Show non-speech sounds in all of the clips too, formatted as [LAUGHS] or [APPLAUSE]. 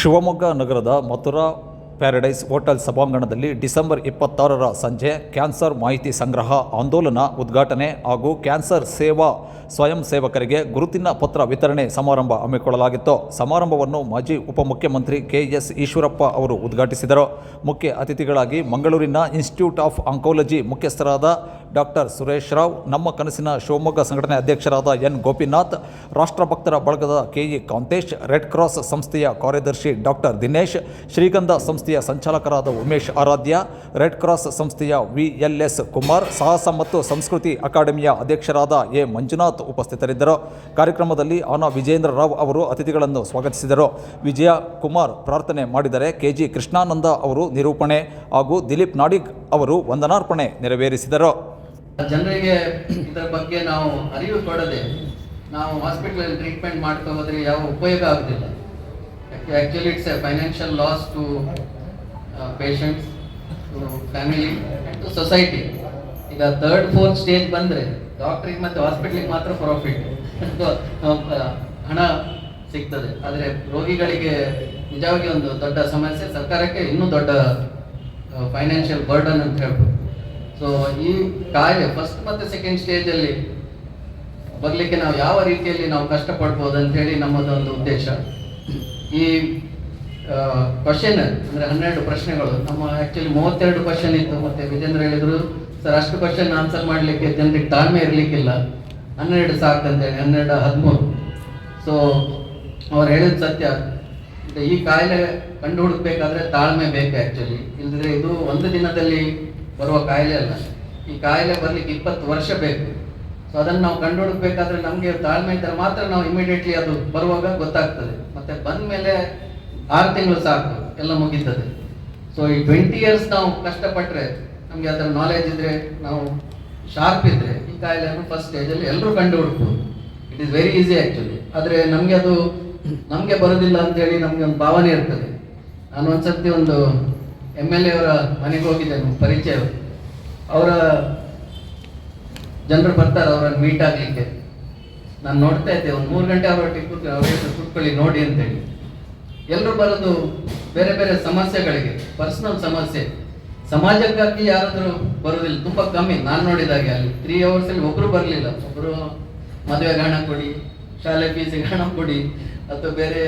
ಶಿವಮೊಗ್ಗ ನಗರದ Mathura paradise hotel ಸಭಾಂಗಣದಲ್ಲಿ December ಇಪ್ಪತ್ತಾರರ ಸಂಜೆ ಕ್ಯಾನ್ಸರ್ ಮಾಹಿತಿ ಸಂಗ್ರಹ ಆಂದೋಲನ ಉದ್ಘಾಟನೆ ಹಾಗೂ ಕ್ಯಾನ್ಸರ್ ಸೇವಾ ಸ್ವಯಂ ಸೇವಕರಿಗೆ ಗುರುತಿನ ಪತ್ರ ವಿತರಣೆ ಸಮಾರಂಭ ಹಮ್ಮಿಕೊಳ್ಳಲಾಗಿತ್ತು. ಸಮಾರಂಭವನ್ನು ಮಾಜಿ ಉಪಮುಖ್ಯಮಂತ್ರಿ ಕೆ ಎಸ್ ಈಶ್ವರಪ್ಪ ಅವರು ಉದ್ಘಾಟಿಸಿದರು. ಮುಖ್ಯ ಅತಿಥಿಗಳಾಗಿ ಮಂಗಳೂರಿನ ಇನ್ಸ್ಟಿಟ್ಯೂಟ್ ಆಫ್ ಆಂಕೋಲಜಿ ಮುಖ್ಯಸ್ಥರಾದ ಡಾಕ್ಟರ್ ಸುರೇಶ್ ರಾವ್, ನಮ್ಮ ಕನಸಿನ ಶಿವಮೊಗ್ಗ ಸಂಘಟನೆ ಅಧ್ಯಕ್ಷರಾದ ಎನ್ ಗೋಪಿನಾಥ್, ರಾಷ್ಟ್ರಭಕ್ತರ ಬಳಗದ ಕೆಇ ಕಾಂತೇಶ್, ರೆಡ್ ಕ್ರಾಸ್ ಸಂಸ್ಥೆಯ ಕಾರ್ಯದರ್ಶಿ ಡಾಕ್ಟರ್ ದಿನೇಶ್, ಶ್ರೀಗಂಧ ಸಂಸ್ಥೆಯ ಸಂಚಾಲಕರಾದ ಉಮೇಶ್ ಆರಾಧ್ಯ, ರೆಡ್ ಕ್ರಾಸ್ ಸಂಸ್ಥೆಯ ವಿ ಎಲ್ ಎಸ್ ಕುಮಾರ್, ಸಾಹಸ ಮತ್ತು ಸಂಸ್ಕೃತಿ ಅಕಾಡೆಮಿಯ ಅಧ್ಯಕ್ಷರಾದ ಎ ಮಂಜುನಾಥ್ ಉಪಸ್ಥಿತರಿದ್ದರು. ಕಾರ್ಯಕ್ರಮದಲ್ಲಿ ಆನ ವಿಜೇಂದ್ರ ರಾವ್ ಅವರು ಅತಿಥಿಗಳನ್ನು ಸ್ವಾಗತಿಸಿದರು. ವಿಜಯ ಕುಮಾರ್ ಪ್ರಾರ್ಥನೆ ಮಾಡಿದರೆ ಕೆಜಿ ಕೃಷ್ಣಾನಂದ ಅವರು ನಿರೂಪಣೆ ಹಾಗೂ ದಿಲೀಪ್ ನಾಡಿಗ್ ಅವರು ವಂದನಾರ್ಪಣೆ ನೆರವೇರಿಸಿದರು. ಜನರಿಗೆ ಇದರ ಬಗ್ಗೆ ನಾವು ಅರಿವು ಕೊಡದೆ ನಾವು ಹಾಸ್ಪಿಟಲ್ ಟ್ರೀಟ್ಮೆಂಟ್ ಮಾಡ್ತಾ ಹೋದ್ರೆ ಯಾವ ಉಪಯೋಗ ಆಗುದಿಲ್ಲ. Actually it's a financial loss to patients family to society ಈಗ ಥರ್ಡ್ ಫೋರ್ತ್ ಸ್ಟೇಜ್ ಬಂದ್ರೆ ಡಾಕ್ಟ್ರಿಗೆ ಮತ್ತೆ ಹಾಸ್ಪಿಟ್ಲಿಗೆ ಮಾತ್ರ ಪ್ರಾಫಿಟ್ [LAUGHS] ಹಣ ಸಿಗ್ತದೆ. ಆದರೆ ರೋಗಿಗಳಿಗೆ ನಿಜವಾಗಿ ಒಂದು ದೊಡ್ಡ ಸಮಸ್ಯೆ. ಸರ್ಕಾರಕ್ಕೆ ಇನ್ನೂ ದೊಡ್ಡ ಫೈನಾನ್ಷಿಯಲ್ ಬರ್ಡನ್ ಅಂತ ಹೇಳ್ಬೋದು. ಸೊ ಈ ಕಾಯಿಲೆ ಫಸ್ಟ್ ಮತ್ತೆ ಸೆಕೆಂಡ್ ಸ್ಟೇಜ್ ಅಲ್ಲಿ ಬರ್ಲಿಕ್ಕೆ ನಾವು ಯಾವ ರೀತಿಯಲ್ಲಿ ನಾವು ಕಷ್ಟಪಡ್ಬೋದು ಅಂತ ಹೇಳಿ ನಮ್ಮದೊಂದು ಉದ್ದೇಶ. ಈ ಕ್ವಶನ್ ಅಂದ್ರೆ ಹನ್ನೆರಡು ಪ್ರಶ್ನೆಗಳು, ನಮ್ಮ ಆಕ್ಚುಲಿ ಮೂವತ್ತೆರಡು ಕ್ವಶನ್ ಇತ್ತು. ಮತ್ತೆ ವಿಜೇಂದ್ರ ಹೇಳಿದ್ರು ಸರ್ ಅಷ್ಟು ಕ್ವಶನ್ ಆನ್ಸರ್ ಮಾಡ್ಲಿಕ್ಕೆ ಜನರಿಗೆ ತಾಳ್ಮೆ ಇರ್ಲಿಕ್ಕಿಲ್ಲ. ಹನ್ನೆರಡು ಸಾಕು ಅಂತೇಳಿ, ಹನ್ನೆರಡು ಹದಿಮೂರು. ಸೊ ಅವ್ರು ಹೇಳಿದ ಸತ್ಯ. ಈ ಕಾಯಿಲೆ ಕಂಡು ಹುಡುಕ್ಬೇಕಾದ್ರೆ ತಾಳ್ಮೆ ಬೇಕು ಆಕ್ಚುಲಿ ಇಲ್ಲದ್ರೆ ಇದು ಒಂದು ದಿನದಲ್ಲಿ ಬರುವ ಕಾಯಿಲೆ ಅಲ್ಲ. ಈ ಕಾಯಿಲೆ ಬರ್ಲಿಕ್ಕೆ ಇಪ್ಪತ್ತು ವರ್ಷ ಬೇಕು. ಸೊ ಅದನ್ನು ನಾವು ಕಂಡು ಹುಡುಕ್ಬೇಕಾದ್ರೆ ನಮಗೆ ತಾಳ್ಮೆ ಇದ್ದರೆ ಮಾತ್ರ ನಾವು ಇಮಿಡಿಯೇಟ್ಲಿ ಅದು ಬರುವಾಗ ಗೊತ್ತಾಗ್ತದೆ. ಮತ್ತೆ ಬಂದ ಮೇಲೆ ಆರು ತಿಂಗಳು ಸಾಕು, ಎಲ್ಲ ಮುಗೀತದೆ. ಸೊ ಈ ಟ್ವೆಂಟಿ ಇಯರ್ಸ್ ನಾವು ಕಷ್ಟಪಟ್ಟರೆ ನಮಗೆ ಅದರ ನಾಲೆಜ್ ಇದ್ರೆ, ನಾವು ಶಾರ್ಪ್ ಇದ್ರೆ ಈ ಕಾಯಿಲೆಯನ್ನು ಫಸ್ಟ್ ಸ್ಟೇಜಲ್ಲಿ ಎಲ್ಲರೂ ಕಂಡು ಹುಡುಕ್ಬೋದು it is very easy actually ಆದರೆ ನಮಗೆ ಅದು, ನಮಗೆ ಬರೋದಿಲ್ಲ ಅಂತೇಳಿ ನಮಗೆ ಒಂದು ಭಾವನೆ ಇರ್ತದೆ. ನಾನು ಸರ್ತಿ ಒಂದು ಎಂ ಎಲ್ ಎ ಅವರ ಮನೆಗೆ ಹೋಗಿದ್ದೆ ನಮ್ಮ ಪರಿಚಯ. ಅವರ ಜನರು ಬರ್ತಾರೆ ಅವರನ್ನು ಮೀಟ್ ಆಗಲಿಕ್ಕೆ. ನಾನು ನೋಡ್ತಾ ಇದ್ದೆ, ಒಂದು ಮೂರು ಗಂಟೆ ಅವರೊಟ್ಟಿಗೆ ಕೂತು ಅವ್ರ ಕೂತ್ಕೊಳ್ಳಿ, ನೋಡಿ ಅಂತೇಳಿ. ಎಲ್ಲರೂ ಬರೋದು ಬೇರೆ ಬೇರೆ ಸಮಸ್ಯೆಗಳಿಗೆ ಪರ್ಸ್ನಲ್ ಸಮಸ್ಯೆ. ಸಮಾಜಕ್ಕಾಗಿ ಯಾರಾದರೂ ಬರೋದಿಲ್ಲ, ತುಂಬ ಕಮ್ಮಿ. ನಾನು ನೋಡಿದಾಗೆ ಅಲ್ಲಿ ತ್ರೀ ಅವರ್ಸಲ್ಲಿ ಒಬ್ಬರು ಬರಲಿಲ್ಲ. ಒಬ್ಬರು ಮದುವೆ ಗಾಣ ಕೊಡಿ, ಶಾಲೆ ಫೀಸಿಗೆ ಹಣ ಕೊಡಿ. ಅಥವಾ ಬೇರೆ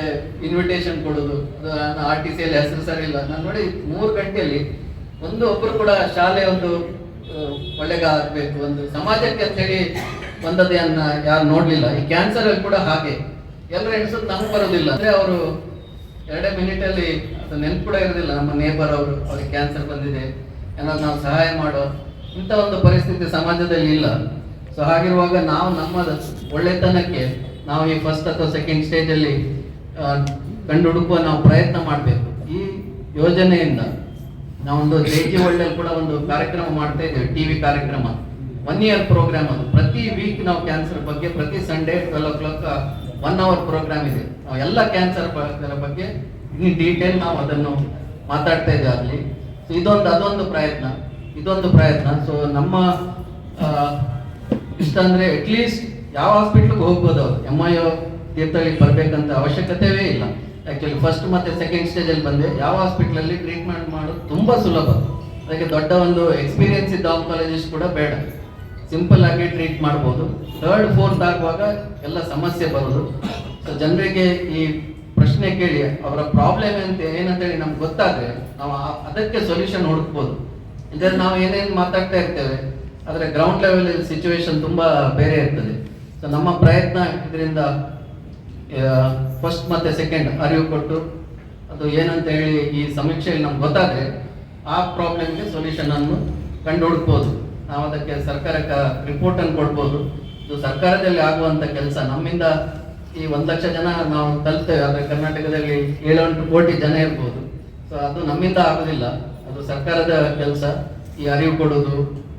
ಇನ್ವಿಟೇಷನ್ ಕೊಡೋದು ನಾನು ಆರ್ ಟಿ ಸಿಯಲ್ಲಿ ಹೆಸರು ಸರಿ ಇಲ್ಲ. ನಾನು ನೋಡಿ ಮೂರು ಗಂಟೆಯಲ್ಲಿ ಒಂದು ಒಬ್ಬರು ಕೂಡ ಶಾಲೆ ಒಂದು ಒಳ್ಳೆಗ ಆಗಬೇಕು. ಒಂದು ಸಮಾಜಕ್ಕೆ ಅಂತ ಹೇಳಿ ಬಂದದೆಯನ್ನ ಯಾರು ನೋಡ್ಲಿಲ್ಲ. ಈ ಕ್ಯಾನ್ಸರ್ ಅಲ್ಲಿ ಕೂಡ ಹಾಗೆ. ಎಲ್ಲರೂ ಎಣಿಸೋದು ನಮ್ಗೆ ಬರೋದಿಲ್ಲ. ಅಂದ್ರೆ ಅವರು ಎರಡೇ ಮಿನಿಟಲ್ಲಿ ಅದು ನೆನ್ಪು ಕೂಡ ಇರೋದಿಲ್ಲ. ನಮ್ಮ ನೇಬರ್ ಅವರು, ಅವ್ರಿಗೆ ಕ್ಯಾನ್ಸರ್ ಬಂದಿದೆ, ಏನಾದ್ರು ನಾವು ಸಹಾಯ ಮಾಡೋ ಇಂಥ ಒಂದು ಪರಿಸ್ಥಿತಿ ಸಮಾಜದಲ್ಲಿ ಇಲ್ಲ. ಸೊ ಹಾಗಿರುವಾಗ ನಾವು ನಮ್ಮ ಒಳ್ಳೆತನಕ್ಕೆ ನಾವು ಈ ಫಸ್ಟ್ ಅಥವಾ ಸೆಕೆಂಡ್ ಸ್ಟೇಜ್ ಅಲ್ಲಿ ಕಂಡು ಹುಡುಕುವ ನಾವು ಪ್ರಯತ್ನ ಮಾಡಬೇಕು. ಈ ಯೋಜನೆಯಿಂದ ನಾವೊಂದು ಜೈಜಿ ವರ್ಲ್ಡಲ್ಲಿ ಕೂಡ ಒಂದು ಕಾರ್ಯಕ್ರಮ ಮಾಡ್ತಾ ಇದ್ದೇವೆ ಟಿವಿ ಕಾರ್ಯಕ್ರಮ. ಒನ್ ಇಯರ್ ಪ್ರೋಗ್ರಾಮ್ ಅದು. ಪ್ರತಿ ವೀಕ್ ನಾವು ಕ್ಯಾನ್ಸರ್ ಬಗ್ಗೆ, ಪ್ರತಿ Sunday twelve o'clock one hour program ಇದೆ. ನಾವು ಎಲ್ಲ ಕ್ಯಾನ್ಸರ್ ಬಗ್ಗೆ ಇನ್ ಡೀಟೇಲ್ ನಾವು ಅದನ್ನು ಮಾತಾಡ್ತಾ ಇದ್ದೇವೆ ಅಲ್ಲಿ. ಸೊ ಇದೊಂದು, ಅದೊಂದು ಪ್ರಯತ್ನ. ಇದೊಂದು ಪ್ರಯತ್ನ. ಸೊ ನಮ್ಮ ಇಷ್ಟ ಅಂದ್ರೆ ಅಟ್ಲೀಸ್ಟ್ ಯಾವ ಹಾಸ್ಪಿಟ್ಲಿಗೆ ಹೋಗ್ಬೋದು ಅವ್ರು? ಎಂ ಐ ತೀರ್ಥಹಳ್ಳಿಗೆ ಬರಬೇಕಂತ ಅವಶ್ಯಕತೆವೇ ಇಲ್ಲ. ಆ್ಯಕ್ಚುಲಿ ಫಸ್ಟ್ ಮತ್ತೆ ಸೆಕೆಂಡ್ ಸ್ಟೇಜಲ್ಲಿ ಬಂದರೆ ಬಂದೆ. ಯಾವ ಹಾಸ್ಪಿಟ್ಲಲ್ಲಿ ಟ್ರೀಟ್ಮೆಂಟ್ ಮಾಡೋದು ತುಂಬ ಸುಲಭ. ಅದಕ್ಕೆ ದೊಡ್ಡ ಒಂದು ಎಕ್ಸ್ಪೀರಿಯನ್ಸ್ ಇದ್ದ ಆಂಕಾಲಜಿಸ್ಟ್ ಕೂಡ ಬೇಡ. ಸಿಂಪಲ್ ಆಗಿ ಟ್ರೀಟ್ ಮಾಡ್ಬೋದು. ಥರ್ಡ್ ಫೋರ್ತ್ ಆಗುವಾಗ ಎಲ್ಲ ಸಮಸ್ಯೆ ಬರೋದು. ಸೊ ಜನರಿಗೆ ಈ ಪ್ರಶ್ನೆ ಕೇಳಿ, ಅವರ ಪ್ರಾಬ್ಲಮ್ ಅಂತ ಏನಂತೇಳಿ ನಮ್ಗೆ ಗೊತ್ತಾದರೆ ನಾವು ಅದಕ್ಕೆ ಸೊಲ್ಯೂಷನ್ ಹುಡುಕ್ಬೋದು. ಇದರಲ್ಲಿ ನಾವು ಏನೇನು ಮಾತಾಡ್ತಾ ಇರ್ತೇವೆ, ಆದರೆ ಗ್ರೌಂಡ್ ಲೆವೆಲ್ ಸಿಚುವೇಶನ್ ತುಂಬ ಬೇರೆ ಇರ್ತದೆ. ನಮ್ಮ ಪ್ರಯತ್ನ ಇದರಿಂದ ಫಸ್ಟ್ ಮತ್ತೆ ಸೆಕೆಂಡ್ ಅರಿವು ಕೊಟ್ಟು, ಅದು ಏನಂತ ಹೇಳಿ ಈ ಸಮೀಕ್ಷೆಯಲ್ಲಿ ನಮ್ಗೆ ಗೊತ್ತಾದ್ರೆ ಆ ಪ್ರಾಬ್ಲಮ್ಗೆ ಸೊಲ್ಯೂಷನ್ ಅನ್ನು ಕಂಡು ಹುಡುಕ್ಬೋದು ನಾವು ಅದಕ್ಕೆ ಸರ್ಕಾರಕ್ಕೆ ರಿಪೋರ್ಟ್ ಅನ್ನು ಕೊಡ್ಬೋದು. ಇದು ಸರ್ಕಾರದಲ್ಲಿ ಆಗುವಂತ ಕೆಲಸ. ನಮ್ಮಿಂದ ಈ ಒಂದು ಲಕ್ಷ ಜನ ನಾವು ತಲುಪ್ತೇವೆ ಆದರೆ ಕರ್ನಾಟಕದಲ್ಲಿ ಏಳೆಂಟು ಕೋಟಿ ಜನ ಇರ್ಬೋದು. ಸೊ ಅದು ನಮ್ಮಿಂದ ಆಗೋದಿಲ್ಲ. ಅದು ಸರ್ಕಾರದ ಕೆಲಸ. ಈ ಅರಿವು ಕೊಡೋದು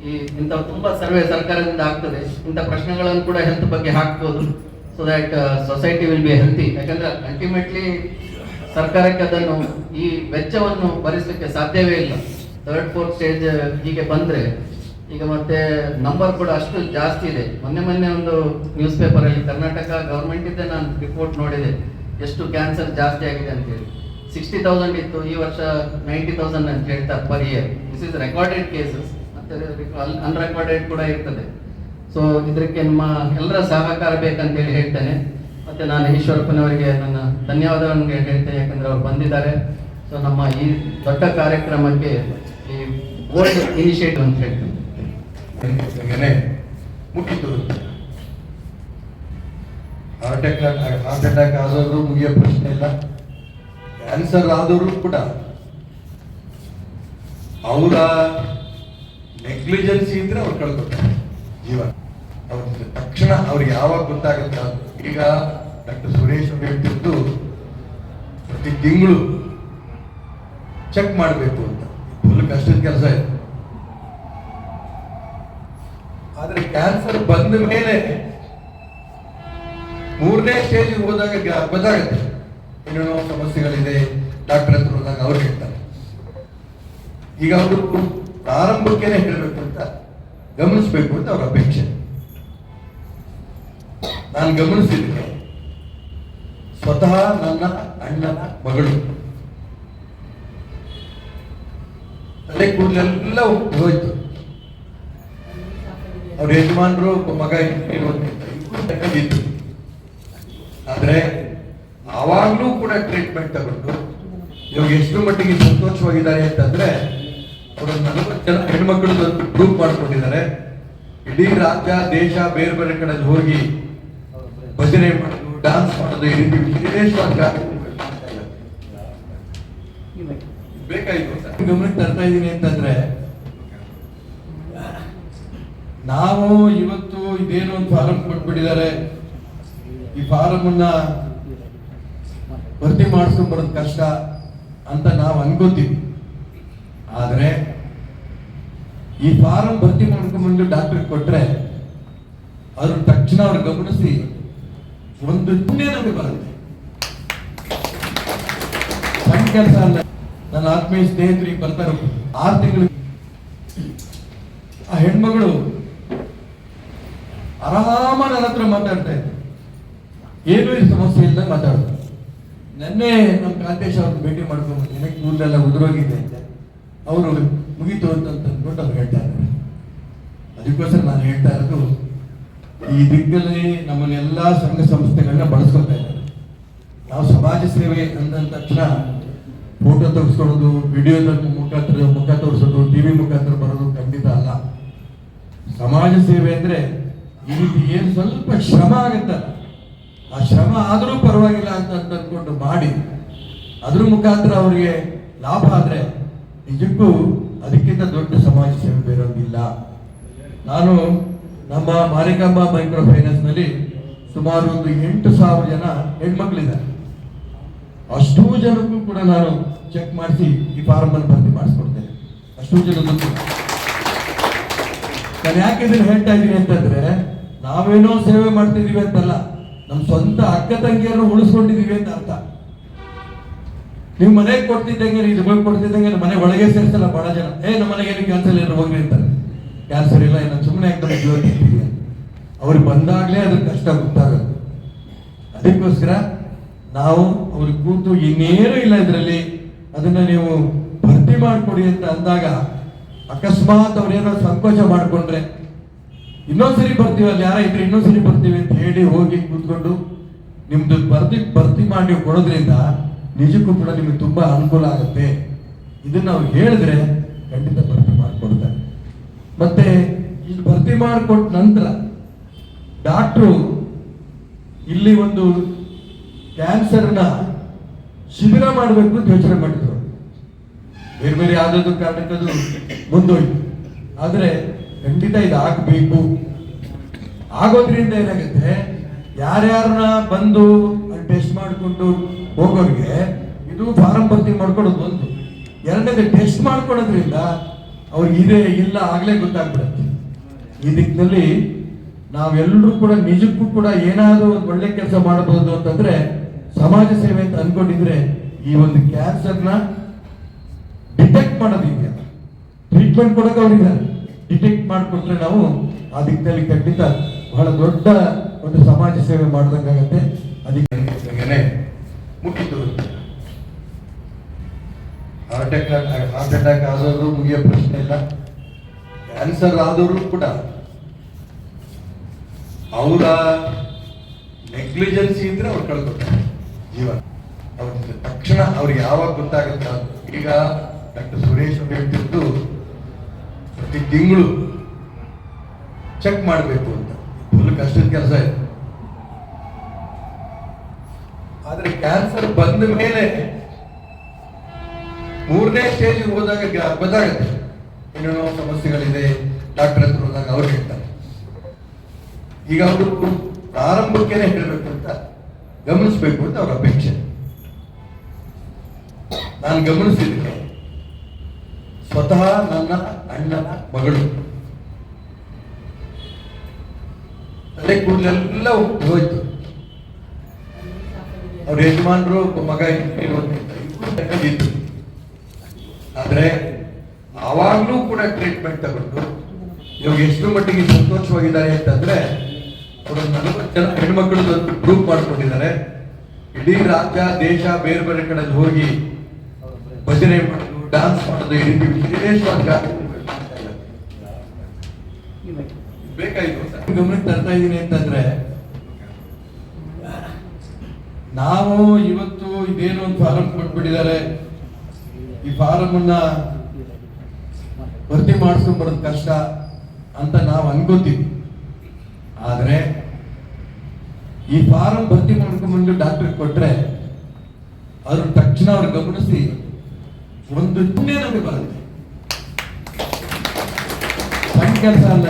ಈ ಇಂಥ ತುಂಬಾ ಸರ್ವೆ ಸರ್ಕಾರದಿಂದ ಆಗ್ತದೆ. ಇಂಥ ಪ್ರಶ್ನೆಗಳನ್ನು ಕೂಡ ಹೆಲ್ತ್ ಬಗ್ಗೆ ಹಾಕ್ಬೋದು. So that society will be healthy ಯಾಕಂದ್ರೆ ಅಲ್ಟಿಮೇಟ್ಲಿ ಸರ್ಕಾರಕ್ಕೆ ಅದನ್ನು ಈ ವೆಚ್ಚವನ್ನು ಭರಿಸಲಿಕ್ಕೆ ಸಾಧ್ಯವೇ ಇಲ್ಲ. ಥರ್ಡ್ ಫೋರ್ತ್ ಸ್ಟೇಜ್ ಹೀಗೆ ಬಂದ್ರೆ ಈಗ ಮತ್ತೆ ನಂಬರ್ ಕೂಡ ಅಷ್ಟು ಜಾಸ್ತಿ ಇದೆ. ಮೊನ್ನೆ ಮೊನ್ನೆ ಒಂದು ನ್ಯೂಸ್ ಪೇಪರ್ ಅಲ್ಲಿ ಕರ್ನಾಟಕ ಗವರ್ಮೆಂಟ್ ಇದೆ ನಾನು ರಿಪೋರ್ಟ್ ನೋಡಿದೆ. ಎಷ್ಟು ಕ್ಯಾನ್ಸರ್ ಜಾಸ್ತಿ ಆಗಿದೆ ಅಂತೇಳಿ ಸಿಕ್ಸ್ಟಿ ತೌಸಂಡ್ ಇತ್ತು, ಈ ವರ್ಷ ನೈಂಟಿ ತೌಸಂಡ್ ಅಂತ ಹೇಳ್ತಾರೆ per year this is recorded cases unrecorded ಕೂಡ ಇರ್ತದೆ. ಸೊ ಇದಕ್ಕೆ ನಿಮ್ಮ ಎಲ್ಲರ ಸಹಕಾರ ಬೇಕಂತೇಳಿ ಹೇಳ್ತೇನೆ. ಮತ್ತೆ ನಾನು ಈಶ್ವರಪ್ಪನವರಿಗೆ ನನ್ನ ಧನ್ಯವಾದವನ್ನು ಹೇಳ್ತೇನೆ, ಯಾಕಂದ್ರೆ ಅವ್ರು ಬಂದಿದ್ದಾರೆ. ಸೊ ನಮ್ಮ ಈ ದೊಡ್ಡ ಕಾರ್ಯಕ್ರಮಕ್ಕೆ ಈ ಓಲ್ಡ್ ಇನಿಷಿಯೇಟಿವ್ ಅಂತ ಹೇಳ್ತೇನೆ. ಮುಗಿತು. ಹಾರ್ಟ್ ಅಟ್ಯಾಕ್ ಹಾರ್ಟ್ ಅಟ್ಯಾಕ್ ಆದವರು ಮುಗಿಯೋ ಪ್ರಶ್ನೆ ಇಲ್ಲ. ಕ್ಯಾನ್ಸರ್ ಆದವರು ಕೂಡ. ಅವರ ನೆಗ್ಲಿಜೆನ್ಸಿ ಇದ್ರೆ ಅವ್ರು ಕಳ್ಕೊತಾರೆ. ಜೀವ. ಅವ್ರ ತಕ್ಷಣ ಅವ್ರಿಗೆ ಯಾವಾಗ ಗೊತ್ತಾಗುತ್ತೆ? ಈಗ ಡಾಕ್ಟರ್ ಸುರೇಶ್ ಅವ್ರು ಹೇಳ್ತಿದ್ದು ಪ್ರತಿ ತಿಂಗಳು ಚೆಕ್ ಮಾಡಬೇಕು ಅಂತ. ಫುಲ್ ಕಷ್ಟದ ಕೆಲಸ ಇದೆ. ಆದ್ರೆ ಕ್ಯಾನ್ಸರ್ ಬಂದ ಮೇಲೆ ಮೂರನೇ ಸ್ಟೇಜ್ ಹೋದಾಗ ಗೊತ್ತಾಗುತ್ತೆ. ಏನೇನೋ ಸಮಸ್ಯೆಗಳಿದೆ ಡಾಕ್ಟರ್ ಹತ್ರ ಹೋದಾಗ ಅವ್ರು ಹೇಳ್ತಾರೆ. ಈಗ ಅವರು ಪ್ರಾರಂಭಕ್ಕೇನೆ ಹೇಳಬೇಕು ಅಂತ ಗಮನಿಸಬೇಕು ಅಂತ ಅವ್ರ ಅಪೇಕ್ಷೆ. ನಾನು ಗಮನಿಸಿದ್ದೆ ಸ್ವತಃ ನನ್ನ ಅಣ್ಣನ ಮಗಳು. ತಲೆ ಕೂದಲೆಲ್ಲ ಹೋಯ್ತು. ಅವ್ರ ಯಜಮಾನರು ಮಗ ಇತ್ತು ಆದ್ರೆ ಆವಾಗ್ಲೂ ಕೂಡ ಟ್ರೀಟ್ಮೆಂಟ್ ತಗೊಂಡು ಇವಾಗ ಎಷ್ಟು ಮಟ್ಟಿಗೆ ಸಂತೋಷವಾಗಿದ್ದಾರೆ ಅಂತಂದ್ರೆ ಅವರು ನಲವತ್ತು ಜನ ಹೆಣ್ಮಕ್ಳು ಗ್ರೂಪ್ ಮಾಡ್ಕೊಂಡಿದ್ದಾರೆ. ಇಡೀ ರಾಜ್ಯ, ದೇಶ ಬೇರೆ ಬೇರೆ ಕಡೆ ಹೋಗಿ ಭಜನೆ ಮಾಡೋದು ಡಾನ್ಸ್ ಮಾಡೋದು ವಿಶೇಷವಾದ. ಬೇಕಾಯ್ತು ಗಮನಕ್ಕೆ ತರ್ತಾ ಇದ್ದೀನಿ ಅಂತಂದ್ರೆ, ನಾವು ಇವತ್ತು ಇದೇನು ಒಂದು ಫಾರಂ ಕೊಟ್ಬಿಟ್ಟಿದ್ದಾರೆ. ಈ ಫಾರಂ ಅನ್ನ ಭರ್ತಿ ಮಾಡಿಸ್ಕೊಂಡ್ ಬರೋದು ಕಷ್ಟ ಅಂತ ನಾವು ಅನ್ಕೋತೀವಿ. ಆದ್ರೆ ಈ ಫಾರಂ ಭರ್ತಿ ಮಾಡ್ಕೊಂಡ್ಬಂದು ಡಾಕ್ಟರ್ ಕೊಟ್ರೆ ಅದ್ರ ತಕ್ಷಣ ಅವ್ರು ಗಮನಿಸಿ ಒಂದು ನಮಗೆ ಬರುತ್ತೆ. ಸಣ್ಣ ಕೆಲಸ ಅಲ್ಲ. ನನ್ನ ಆತ್ಮೀಯ ಸ್ನೇಹಿತರು ಈಗ ಬರ್ತಾರೆ. ಆರು ತಿಂಗಳು ಆ ಹೆಣ್ಮಗಳು ಆರಾಮ ನನ್ನ ಹತ್ರ ಮಾತಾಡ್ತಾ ಇದ್ದೆ ಏನೂ ಈ ಸಮಸ್ಯೆ ಇಲ್ಲ ಮಾತಾಡ್ತಾರೆ ನೆನ್ನೆ ನಮ್ಮ ಕಾಂತೇಶ್ ಅವ್ರನ್ನ ಭೇಟಿ ಮಾಡ್ಕೊಂಡು ಬಂದಿದ್ದೆ ಕೂದಲೆಲ್ಲ ಉದುರೋಗಿದೆ ಅಂತೆ. ಅವರು ಮುಗೀತು ಅಂತ ಅಂದ್ಕೊಂಡು ಅವ್ರು ಹೇಳ್ತಾ ಇದ್ದಾರೆ. ಅದಕ್ಕೋಸ್ಕರ ನಾನು ಹೇಳ್ತಾ ಇರೋದು, ಈ ದಿಕ್ಕಲ್ಲಿ ನಮ್ಮನ್ನೆಲ್ಲ ಸಂಘ ಸಂಸ್ಥೆಗಳನ್ನ ಬಳಸ್ಕೊಳ್ತಾ ಇದ್ದಾರೆ. ನಾವು ಸಮಾಜ ಸೇವೆ ಅಂದ ತಕ್ಷಣ ಫೋಟೋ ತೆಗೆಸ್ಕೊಳ್ಳೋದು ವಿಡಿಯೋದ ಮುಖಾಂತರ, ಮುಖ ತೋರಿಸೋದು ಟಿವಿ ಮುಖಾಂತರ ಬರೋದು ಖಂಡಿತ ಅಲ್ಲ. ಸಮಾಜ ಸೇವೆ ಅಂದ್ರೆ ಈ ಏನ್ ಸ್ವಲ್ಪ ಶ್ರಮ ಆಗುತ್ತೆ ಆ ಶ್ರಮ ಆದರೂ ಪರವಾಗಿಲ್ಲ ಅಂತ ಅನ್ಕೊಂಡು ಮಾಡಿ, ಅದ್ರ ಮುಖಾಂತರ ಅವರಿಗೆ ಲಾಭ ಆದ್ರೆ ನಿಜಕ್ಕೂ ಅದಕ್ಕಿಂತ ದೊಡ್ಡ ಸಮಾಜ ಸೇವೆ ಬೇರೊಂದಿಲ್ಲ. ನಾನು ನಮ್ಮ ಮಾರಿಕಾಂಬಾ ಮೈಕ್ರೋ ಫೈನಾನ್ಸ್ನಲ್ಲಿ ಸುಮಾರು ಒಂದು ಎಂಟು ಸಾವಿರ ಜನ ಹೆಣ್ಮಕ್ಳಿದ್ದಾರೆ. ಅಷ್ಟೂ ಜನಕ್ಕೂ ಕೂಡ ನಾನು ಚೆಕ್ ಮಾಡಿಸಿ ಈ ಫಾರ್ಮ್ ಅನ್ನು ಭರ್ತಿ ಮಾಡಿಸ್ಕೊಡ್ತೇನೆ. ಅಷ್ಟೂ ಜನಕ್ಕೂ ನಾನು ಯಾಕೆ ಇದನ್ನು ಹೇಳ್ತಾ ಇದ್ದೀನಿ ಅಂತಂದ್ರೆ, ನಾವೇನೋ ಸೇವೆ ಮಾಡ್ತಿದೀವಿ ಅಂತಲ್ಲ, ನಮ್ಮ ಸ್ವಂತ ಅಕ್ಕ ತಂಗಿಯರನ್ನು ಉಳಿಸ್ಕೊಂಡಿದೀವಿ ಅಂತ ಅರ್ಥ. ನೀವು ಮನೆಗೆ ಕೊಡ್ತಿದ್ದಂಗೆ ಇದು ಹೋಗಿ ಕೊಡ್ತಿದ್ದಂಗೆ ಮನೆ ಒಳಗೆ ಸೇರಿಸಲ್ಲ ಬಹಳ ಜನ. ಏ, ನಮ್ಮ ಮನೆಗೆ ಏನು ಕ್ಯಾನ್ಸರ್ ಇಲ್ಲ ಹೋಗ್ರಿ ಅಂತಾರೆ. ಕ್ಯಾನ್ಸರ್ ಇಲ್ಲ ಏನೋ ಸುಮ್ಮನೆ ಆಗ್ತಾರೆ ಜೀವ ತಿಂತೀವಿ ಅವ್ರಿಗೆ ಬಂದಾಗಲೇ ಅದ್ರ ಕಷ್ಟ ಗೊತ್ತಾಗುತ್ತೆ. ಅದಕ್ಕೋಸ್ಕರ ನಾವು ಅವ್ರಿಗೆ ಕೂತು ಇನ್ನೇನು ಇಲ್ಲ ಇದರಲ್ಲಿ, ಅದನ್ನ ನೀವು ಭರ್ತಿ ಮಾಡಿಕೊಡಿ ಅಂತ ಅಂದಾಗ ಅಕಸ್ಮಾತ್ ಅವ್ರೇನೋ ಸಂಕೋಚ ಮಾಡಿಕೊಂಡ್ರೆ, ಇನ್ನೊಂದ್ಸರಿ ಬರ್ತೀವಿ, ಅಲ್ಲಿ ಯಾರ ಇದ್ರೆ ಇನ್ನೊಂದ್ಸರಿ ಬರ್ತೀವಿ ಅಂತ ಹೇಳಿ ಹೋಗಿ ಕೂತ್ಕೊಂಡು ನಿಮ್ದು ಭರ್ತಿ ಭರ್ತಿ ಮಾಡಿ ನೀವು ಕೊಡೋದ್ರಿಂದ ನಿಜಕ್ಕೂ ಕೂಡ ನಿಮಗೆ ತುಂಬಾ ಅನುಕೂಲ ಆಗುತ್ತೆ. ಇದನ್ನು ಅವ್ರು ಹೇಳಿದ್ರೆ ಖಂಡಿತ ಭರ್ತಿ ಮಾಡಿಕೊಡ್ತಾರೆ. ಮತ್ತೆ ಇಲ್ಲಿ ಭರ್ತಿ ಮಾಡಿಕೊಟ್ಟ ನಂತರ ಡಾಕ್ಟ್ರು ಇಲ್ಲಿ ಒಂದು ಕ್ಯಾನ್ಸರ್ನ ಶಿಬಿರ ಮಾಡಬೇಕು ಅಂತ ಯೋಚನೆ ಮಾಡಿದ್ರು. ಬೇರೆ ಬೇರೆ ಯಾವುದಾದ್ರು ಕಾರಣಕ್ಕದು ಮುಂದೋಯ್ತು. ಆದ್ರೆ ಖಂಡಿತ ಇದು ಆಗಬೇಕು ಆಗೋದ್ರಿಂದ ಏನಾಗುತ್ತೆ? ಯಾರ್ಯಾರನ್ನ ಬಂದು ಟೆಸ್ಟ್ ಮಾಡಿಕೊಂಡು ಹೋಗೋರಿಗೆ ಇದು ಫಾರಂ ಭರ್ತಿ ಒಂದು. ಎರಡನೇದು ಟೆಸ್ಟ್ ಮಾಡ್ಕೊಳ್ಳೋದ್ರಿಂದ ಅವ್ರಿಗೆ ಇದೆ ಇಲ್ಲ, ಆಗ್ಲೇ ಗೊತ್ತಾಗ್ಬಿಡುತ್ತೆ. ಈ ದಿಕ್ಕಿನಲ್ಲಿ ನಾವೆಲ್ಲರೂ ಕೂಡ ನಿಜಕ್ಕೂ ಕೂಡ ಏನಾದರೂ ಒಂದು ಒಳ್ಳೆ ಕೆಲಸ ಮಾಡಬಹುದು ಅಂತಂದ್ರೆ ಸಮಾಜ ಸೇವೆ ಅಂತ ಅನ್ಕೊಂಡಿದ್ರೆ ಈ ಒಂದು ಕ್ಯಾನ್ಸರ್ನ ಡಿಟೆಕ್ಟ್ ಮಾಡೋದಿದೆಯಲ್ಲ ಟ್ರೀಟ್ಮೆಂಟ್ ಕೊಡೋಕೆ ಅವರಿದ್ದಾರೆ ಡಿಟೆಕ್ಟ್ ಮಾಡಿಕೊಟ್ರೆ ನಾವು ಆ ದಿಕ್ಕಿನಲ್ಲಿ ಖಂಡಿತ ಬಹಳ ದೊಡ್ಡ ಒಂದು ಸಮಾಜ ಸೇವೆ ಮಾಡ್ದಂಗಾಗತ್ತೆ. ಅದಕ್ಕೆ ಮುಗಿತು ಹಾರ್ಟ್ ಅಟ್ಯಾಕ್ ಹಾರ್ಟ್ ಅಟ್ಯಾಕ್ ಮುಗಿಯೋ ಪ್ರಶ್ನೆ ಇಲ್ಲ. ಕ್ಯಾನ್ಸರ್ ಆದವರು ಕೂಡ. ಅವರ ನೆಗ್ಲಿಜೆನ್ಸಿ ಇದ್ರೆ ಅವ್ರು ಕಳ್ಕೊತಾರೆ. ಜೀವನ ಅವ್ರಿಗೆ ತಕ್ಷಣ ಅವ್ರಿಗೆ ಯಾವಾಗ ಗೊತ್ತಾಗುತ್ತ ಈಗ ಡಾಕ್ಟರ್ ಸುರೇಶ್ ಅವ್ರು ಹೇಳ್ತಿದ್ದು ಪ್ರತಿ ತಿಂಗಳು ಚೆಕ್ ಮಾಡಬೇಕು ಅಂತ. ಫುಲ್ ಕಷ್ಟದ ಕೆಲಸ ಇದೆ. ಆದ್ರೆ ಕ್ಯಾನ್ಸರ್ ಬಂದ ಮೇಲೆ ಮೂರನೇ ಸ್ಟೇಜ್ ಹೋದಾಗ ಗೊತ್ತಾಗುತ್ತೆ. ಏನೇನೋ ಸಮಸ್ಯೆಗಳಿದೆ ಡಾಕ್ಟರ್ ಹತ್ರ ಹೋದಾಗ ಅವ್ರು ಹೇಳ್ತಾರೆ. ಈಗ ಅವರು ಪ್ರಾರಂಭಕ್ಕೇನೆ ಹೇಳಬೇಕು ಅಂತ ಗಮನಿಸಬೇಕು ಅಂತ ಅವ್ರ ಅಪೇಕ್ಷೆ. ನಾನು ಗಮನಿಸಿದ್ದೆ ಸ್ವತಃ ನನ್ನ ಅಣ್ಣನ ಮಗಳು. ಅದೇ ಕೂಡಲೆಲ್ಲ ಹೋಯ್ತು. ಅವ್ರ ಯಜಮಾನರು ಮಗ ಇತ್ತು ಆದ್ರೆ ಆವಾಗ್ಲೂ ಕೂಡ ಟ್ರೀಟ್ಮೆಂಟ್ ತಗೊಂಡು ಇವಾಗ ಎಷ್ಟು ಮಟ್ಟಿಗೆ ಸಂತೋಷವಾಗಿದ್ದಾರೆ ಅಂತಂದ್ರೆ ಅವರು ನಲವತ್ತು ಜನ ಹೆಣ್ಮಕ್ಳು ಗ್ರೂಪ್ ಮಾಡ್ಕೊಂಡಿದ್ದಾರೆ. ಇಡೀ ರಾಜ್ಯ, ದೇಶ ಬೇರೆ ಬೇರೆ ಕಡೆ ಹೋಗಿ ಭಜನೆ ಮಾಡೋದು ಡಾನ್ಸ್ ಮಾಡೋದು ರೀತಿ ಇದ್ದಾರೆ. ಬೇಕಾಯ್ತು ಗಮನಕ್ಕೆ ತರ್ತಾ ಇದ್ದೀನಿ ಅಂತಂದ್ರೆ ನಾವು ಇವತ್ತು ಇದೇನು ಒಂದು ಫಾರಂ ಕೊಟ್ಬಿಟ್ಟಿದ್ದಾರೆ. ಈ ಫಾರಂ ಅನ್ನ ಭರ್ತಿ ಮಾಡಿಸ್ಕೊಂಡ್ ಬರೋದು ಕಷ್ಟ ಅಂತ ನಾವು ಅನ್ಕೋತೀವಿ. ಆದ್ರೆ ಈ ಫಾರಂ ಭರ್ತಿ ಮಾಡ್ಕೊಂಡ್ಬಂದು ಡಾಕ್ಟರ್ ಕೊಟ್ರೆ ಅದ್ರ ತಕ್ಷಣ ಅವ್ರು ಗಮನಿಸಿ ಒಂದು ನಮಗೆ ಬರುತ್ತೆ. ಸಣ್ಣ ಕೆಲಸ ಅಲ್ಲ.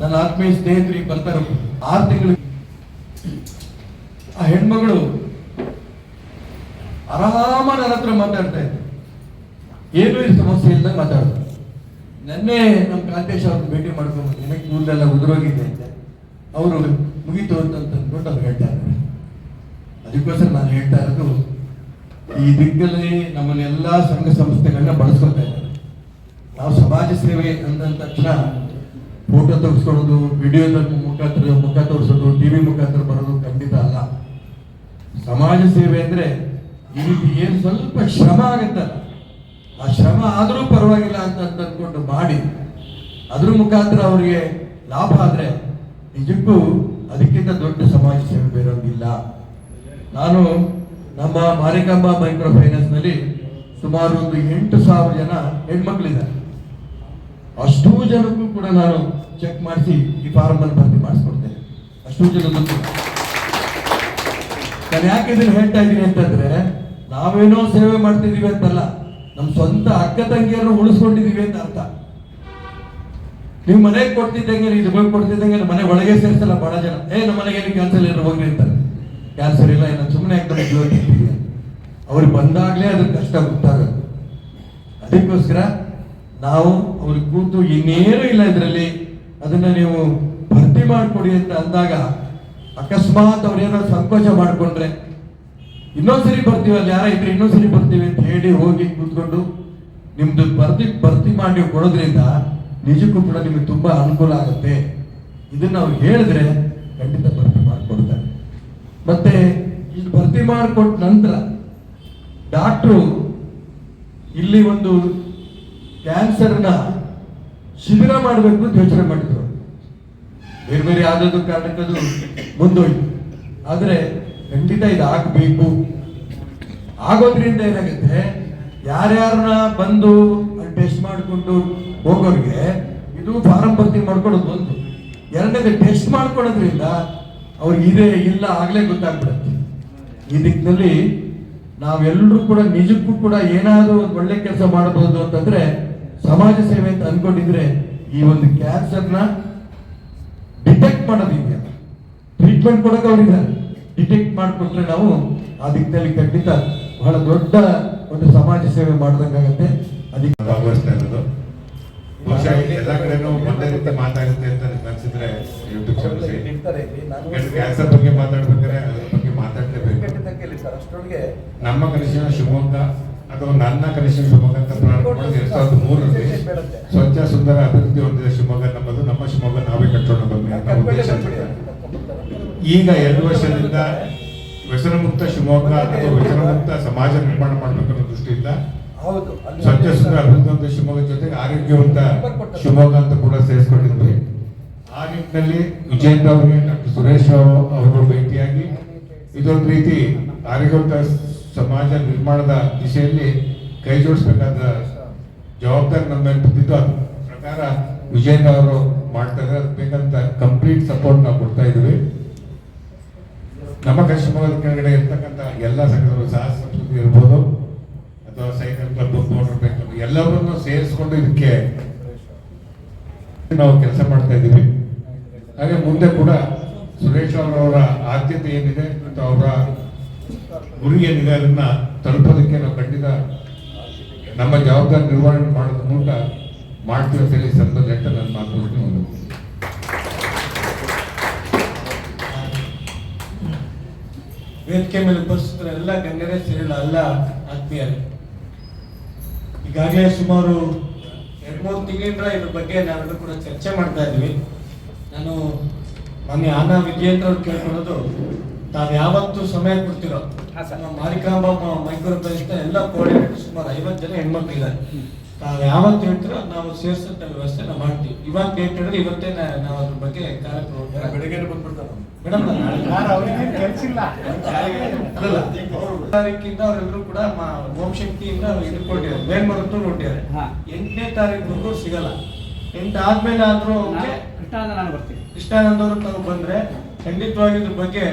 ನನ್ನ ಆತ್ಮೀಯ ಸ್ನೇಹಿತರಿಗೆ ಬರ್ತಾರೆ. ಆರು ತಿಂಗಳು ಆ ಹೆಣ್ಮಗಳು ಆರಾಮ ನನ್ನ ಹತ್ರ ಮಾತಾಡ್ತಾ ಇದ್ದೆ. ಏನೂ ಈ ಸಮಸ್ಯೆ ಇಲ್ಲದೆ ಮಾತಾಡ್ತಾರೆ ನೆನ್ನೆ ನಮ್ಮ ಕಾಂತೇಶ್ ಅವ್ರನ್ನ ಭೇಟಿ ಮಾಡ್ಕೊಂಡು ನಿನಗೆ ಕೂದಲೆಲ್ಲ ಉದುರೋಗಿದೆ ಅಂತ. ಅವರು ಮುಗೀತು ಅಂತ ಅಂದ್ಕೊಂಡು ಅವ್ರು ಹೇಳ್ತಾ ಇದ್ದಾರೆ. ಅದಕ್ಕೋಸ್ಕರ ನಾನು ಹೇಳ್ತಾ ಇರೋದು, ಈ ದಿಕ್ಕಲ್ಲಿ ನಮ್ಮನ್ನೆಲ್ಲ ಸಂಘ ಸಂಸ್ಥೆಗಳನ್ನ ಬಳಸ್ಕೊತಾ ಇದ್ದಾರೆ. ನಾವು ಸಮಾಜ ಸೇವೆ ಅಂದ ತಕ್ಷಣ ಫೋಟೋ ತೆಗೆಸ್ಕೊಳ್ಳೋದು ವಿಡಿಯೋದ ಮುಖಾಂತರ, ಮುಖ ತೋರಿಸೋದು, ಟಿ ವಿ ಮುಖಾಂತರ ಬರೋದು ಖಂಡಿತ ಅಲ್ಲ. ಸಮಾಜ ಸೇವೆ ಅಂದ್ರೆ ರೀತಿ ಏನು ಸ್ವಲ್ಪ ಶ್ರಮ ಆಗುತ್ತಲ್ಲ ಆ ಶ್ರಮ ಆದರೂ ಪರವಾಗಿಲ್ಲ ಅಂತ ಅಂದ್ಕೊಂಡು ಮಾಡಿ. ಅದ್ರ ಮುಖಾಂತರ ಅವರಿಗೆ ಲಾಭ ಆದರೆ ನಿಜಕ್ಕೂ ಅದಕ್ಕಿಂತ ದೊಡ್ಡ ಸಮಾಜ ಸೇವೆ ಬೇರೊಂದಿಲ್ಲ. ನಾನು ನಮ್ಮ ಮಾರಿಕಾಂಬಾ ಮೈಕ್ರೋ ಫೈನಾನ್ಸ್ನಲ್ಲಿ ಸುಮಾರು ಒಂದು ಎಂಟು ಸಾವಿರ ಜನ ಹೆಣ್ಮಕ್ಳಿದ್ದಾರೆ. ಅಷ್ಟೂ ಜನಕ್ಕೂ ಕೂಡ ನಾನು ಚೆಕ್ ಮಾಡಿಸಿ ಈ ಫಾರ್ಮ್ ಅನ್ನು ಭರ್ತಿ ಮಾಡಿಸ್ಕೊಡ್ತೇನೆ. ಅಷ್ಟೂ ಜನಕ್ಕೂ ನಾನು ಯಾಕೆ ಇದನ್ನು ಹೇಳ್ತಾ ಇದ್ದೀನಿ ಅಂತಂದ್ರೆ ನಾವೇನೋ ಸೇವೆ ಮಾಡ್ತಿದ್ದೀವಿ ಅಂತಲ್ಲ ನಮ್ಮ ಸ್ವಂತ ಅಕ್ಕ ತಂಗಿಯನ್ನು ಉಳಿಸ್ಕೊಂಡಿದೀವಿ ಅಂತ ಅರ್ಥ. ನೀವು ಮನೆಗೆ ಕೊಡ್ತಿದ್ದಂಗೆ ಇದು ಹೋಗಿ ಕೊಡ್ತಿದ್ದಂಗೆ ಮನೆ ಒಳಗೆ ಸೇರಿಸಲ್ಲ ಬಹಳ ಜನ. ಏ ನಮ್ಮ ಮನೆಗೆ ಏನು ಕ್ಯಾನ್ಸರ್ ಇಲ್ಲ, ಹೋಗ್ರಿ ಅಂತಾರೆ. ಕ್ಯಾನ್ಸರ್ ಇಲ್ಲ ಏನೋ ಸುಮ್ಮನೆ ಜೀವನ ಅವ್ರಿಗೆ ಬಂದಾಗಲೇ ಅದ್ರ ಕಷ್ಟ ಗೊತ್ತಾಗುತ್ತೆ. ಅದಕ್ಕೋಸ್ಕರ ನಾವು ಅವ್ರಿಗೆ ಕೂತು ಇನ್ನೇನು ಇಲ್ಲ ಇದರಲ್ಲಿ, ಅದನ್ನ ನೀವು ಭರ್ತಿ ಮಾಡಿಕೊಡಿ ಅಂತ ಅಂದಾಗ ಅಕಸ್ಮಾತ್ ಅವ್ರೇನೋ ಸಂಕೋಚ ಮಾಡ್ಕೊಂಡ್ರೆ ಇನ್ನೊಂದ್ಸರಿ ಬರ್ತೀವಿ ಅಲ್ಲಿ ಯಾರ ಇದ್ರೆ ಇನ್ನೊಂದ್ಸರಿ ಬರ್ತೀವಿ ಅಂತ ಹೇಳಿ ಹೋಗಿ ಕೂತ್ಕೊಂಡು ನಿಮ್ದು ಭರ್ತಿ ಭರ್ತಿ ಮಾಡಿ ಕೊಡೋದ್ರಿಂದ ನಿಜಕ್ಕೂ ಕೂಡ ನಿಮಗೆ ತುಂಬಾ ಅನುಕೂಲ ಆಗುತ್ತೆ. ಇದನ್ನ ಅವ್ರು ಹೇಳಿದ್ರೆ ಖಂಡಿತ ಭರ್ತಿ ಮಾಡಿಕೊಡ್ತಾರೆ. ಮತ್ತೆ ಇಲ್ಲಿ ಭರ್ತಿ ಮಾಡಿಕೊಟ್ಟ ನಂತರ ಡಾಕ್ಟ್ರು ಇಲ್ಲಿ ಒಂದು ಕ್ಯಾನ್ಸರ್ನ ಶಿಬಿರ ಮಾಡಬೇಕು ಅಂತ ಯೋಚನೆ ಮಾಡಿದ್ರು. ಬೇರೆ ಬೇರೆ ಯಾವ್ದಾದ್ರು ಕಾರಣಕ್ಕದು ಮುಂದೋಯ್ತು. ಆದ್ರೆ ಖಂಡಿತ ಇದು ಆಗಬೇಕು ಆಗೋದ್ರಿಂದ ಏನಾಗುತ್ತೆ? ಯಾರ್ಯಾರನ್ನ ಬಂದು ಟೆಸ್ಟ್ ಮಾಡಿಕೊಂಡು ಹೋಗೋರಿಗೆ ಇದು ಫಾರಂ ಭರ್ತಿ ಮಾಡ್ಕೊಡೋದು ಒಂದು. ಎರಡನೇದು ಟೆಸ್ಟ್ ಮಾಡ್ಕೊಳೋದ್ರಿಂದ ಅವ್ರಿಗೆ ಇದೆ, ಇಲ್ಲ ಆಗಲೇ ಗೊತ್ತಾಗ್ಬಿಡುತ್ತೆ. ಈ ದಿಕ್ಕಿನಲ್ಲಿ ನಾವೆಲ್ಲರೂ ಕೂಡ ನಿಜಕ್ಕೂ ಕೂಡ ಏನಾದರೂ ಒಂದು ಒಳ್ಳೆ ಕೆಲಸ ಮಾಡಬಹುದು ಅಂತಂದ್ರೆ ಸಮಾಜ ಸೇವೆ ಅಂತ ಅಂದ್ಕೊಂಡಿದ್ರೆ ಈ ಒಂದು ಕ್ಯಾನ್ಸರ್ನ ಡಿಟೆಕ್ಟ್ ಮಾಡೋದಿದೆಯಲ್ಲ ಟ್ರೀಟ್ಮೆಂಟ್ ಕೊಡೋಕೆ ಅವರಿದ್ದಾರೆ. ಡಿಟೆಕ್ಟ್ ಮಾಡಿಕೊಟ್ರೆ ನಾವು ಆ ದಿಕ್ಕಿನಲ್ಲಿ ಖಂಡಿತ ಬಹಳ ದೊಡ್ಡ ಒಂದು ಸಮಾಜ ಸೇವೆ ಮಾಡ್ದಂಗಾಗತ್ತೆ. ಅದಕ್ಕೆ ಭಾಗವಹಿಸ್ತಾ ಇರೋದು. ಬಹುಶಃ ಎಲ್ಲ ಕಡೆನೂ ಒಂದೇ ರೀತಿ ಮಾತಾಡುತ್ತೆ ಅಂತ ಅನ್ಸಿದ್ರೆ ಯೂಟ್ಯೂಬ್ ಚಾನಲ್ ಕ್ಯಾನ್ಸರ್ ಬಗ್ಗೆ ಮಾತಾಡ್ಬೇಕಾದ್ರೆ ಅದ್ರ ಬಗ್ಗೆ ಮಾತಾಡ್ಲೇಬೇಕು. ನಮ್ಮ ಕನಿಷ್ಠ ಶಿವಮೊಗ್ಗ ಅಥವಾ ನನ್ನ ಕನಿಷ್ಠ ಶಿವಮೊಗ್ಗ ಅಂತ ಪ್ರಾರಂಭ ಎರಡ್ ಸಾವಿರದ ಮೂರರಲ್ಲಿ ಸ್ವಚ್ಛ ಸುಂದರ ಅಭಿವೃದ್ಧಿ ಹೊಂದಿದ ಶಿವಮೊಗ್ಗ ನಮ್ಮದು ನಮ್ಮ ಶಿವಮೊಗ್ಗ ನಾವೇ ಕಟ್ಟೋಣ ಅನ್ನೋ ಉದ್ದೇಶದಿಂದ ಈಗ ಎರಡು ವರ್ಷದಿಂದ ವ್ಯಸನಮುಕ್ತ ಶಿವಮೊಗ್ಗ ಅಥವಾ ವ್ಯಸನಮುಕ್ತ ಸಮಾಜ ನಿರ್ಮಾಣ ಮಾಡಬೇಕನ್ನೋ ದೃಷ್ಟಿಯಿಂದ ಸ್ವಚ್ಛ ಸುಂದರ ಅಭಿವೃದ್ಧಿ ಒಂದು ಶಿವಮೊಗ್ಗ ಜೊತೆಗೆ ಆರೋಗ್ಯವಂತ ಶಿವಮೊಗ್ಗ ಅಂತ ಕೂಡ ಸೇರಿಸ್ಕೊಂಡಿದ್ವಿ. ಆ ನಿಟ್ಟಿನಲ್ಲಿ ವಿಜೇಂದ್ರ ಅವರಿಗೆ ಡಾಕ್ಟರ್ ಸುರೇಶ್ ರಾವ್ ಅವರು ಭೇಟಿಯಾಗಿ ಇದೊಂದು ರೀತಿ ಆರೋಗ್ಯವಂತ ಸಮಾಜ ನಿರ್ಮಾಣದ ದಿಶೆಯಲ್ಲಿ ಕೈ ಜೋಡಿಸಬೇಕಾದ ಜವಾಬ್ದಾರಿ ನಮ್ಮ ಮೇಲೆ ಬಿದ್ದಿದ್ದು. ಅದ್ರ ಪ್ರಕಾರ ವಿಜೇಂದ್ರ ಅವರು ಮಾಡ್ತಾ ಇದ್ದಾರೆ. ಅದಕ್ಕೆ ಬೇಕಂತ ಕಂಪ್ಲೀಟ್ ಸಪೋರ್ಟ್ ನಾವು ಕೊಡ್ತಾ ಇದ್ದೀವಿ. ನಮ್ಮ ಕಶ್ಮೀರದ ಕೆಳಗಡೆ ಇರ್ತಕ್ಕಂಥ ಎಲ್ಲ ಸಂಘಗಳು ಸಹ ಸಂಸ್ಕೃತಿ ಇರ್ಬೋದು. ಅಥವಾ cycle club motor bike club ಸೇರಿಸ್ಕೊಂಡು ಇದಕ್ಕೆ ನಾವು ಕೆಲಸ ಮಾಡ್ತಾ ಇದ್ದೀವಿ. ಹಾಗೆ ಮುಂದೆ ಕೂಡ ಸುರೇಶ್ ಅವರವರ ಆದ್ಯತೆ ಏನಿದೆ ಮತ್ತು ಅವರ ಗುರಿ ಏನಿದೆ ಅದನ್ನ ತಲುಪೋದಕ್ಕೆ ನಾವು ಖಂಡಿತ ನಮ್ಮ ಜವಾಬ್ದಾರಿ ನಿರ್ವಹಣೆ ಮಾಡೋದ್ರ ಮೂಲಕ ಮಾಡ್ತೀವಿ ಅಂತ ಹೇಳಿ ಈ ನಾನು ಮಾತು. ವೇದಿಕೆ ಮೇಲೆ ಉಪಸ್ಥಿತರ ಎಲ್ಲ ಗಣ್ಯರೇ ಸೇರಿಲ್ಲ ಅಲ್ಲ ಆತ್ಮೀಯರೇ. ಈಗಾಗಲೇ ಸುಮಾರು ಎರಡು ಮೂರು ತಿಂಗಳಿಂದ ಇದ್ರ ಬಗ್ಗೆ ನಾವೆಲ್ಲರೂ ಕೂಡ ಚರ್ಚೆ ಮಾಡ್ತಾ ಇದ್ವಿ ನಾನು ಮೊನ್ನೆ ಆನಾ ವಿಜಯೇಂದ್ರ ಅವ್ರು ಕೇಳ್ಕೊಳ್ಳೋದು ತಾವು ಯಾವತ್ತು ಸಮಯ ಕೊಡ್ತಿರೋ ಮಾರಿಕಾಂಬ ಮೈಕ್ರೋ ಪ್ರದೇಶದ ಎಲ್ಲ ಕೋಆರ್ಡಿನೇಟರ್ ಸುಮಾರು ಐವತ್ತು ಜನ ಹೆಣ್ಮಕ್ಳು ತಾವು ಯಾವತ್ತು ಹೇಳ್ತಿರೋ ನಾವು ಸೇರಿಸಂತ ವ್ಯವಸ್ಥೆ ನಾವು ಮಾಡ್ತೀವಿ. ಇವಾಗ ಡೇಟ್ ಹೇಳಿದ್ರೆ ಇವತ್ತೇ ನಾವು ಅದ್ರ ಬಗ್ಗೆ ಕಾರ್ಯಕ್ರಮ ಬೆಳಗ್ಗೆ ಬಂದ್ಬಿಡ್ತಾರೆ ಮೇಡಮ್ ತಾರೀಕಿಂದ ಅವರೆಲ್ಲರೂ ಕೂಡ ಮ- ಓಂ ಶಕ್ತಿಯಿಂದ ಹಿಡ್ಕೊಂಡಿದ್ದಾರೆ ಮೇಲ್ಮರುತ್ತೂರು ಹೊಟ್ಟಿದ್ದಾರೆ ಎಂಟನೇ ತಾರೀಕು ಸಿಗಲ್ಲ. ಎಂಟು ಆದ್ಮೇಲೆ ಆದ್ರೂ ಅವ್ರಿಗೆ ಕೃಷ್ಣಾನಂದ ನಾನು ಬರ್ತೀನಿ. ಕೃಷ್ಣಾನಂದ ಅವರು ತಾವು ಬಂದ್ರೆ ಖಂಡಿತವಾಗಿ ಇದ್ರ ಬಗ್ಗೆ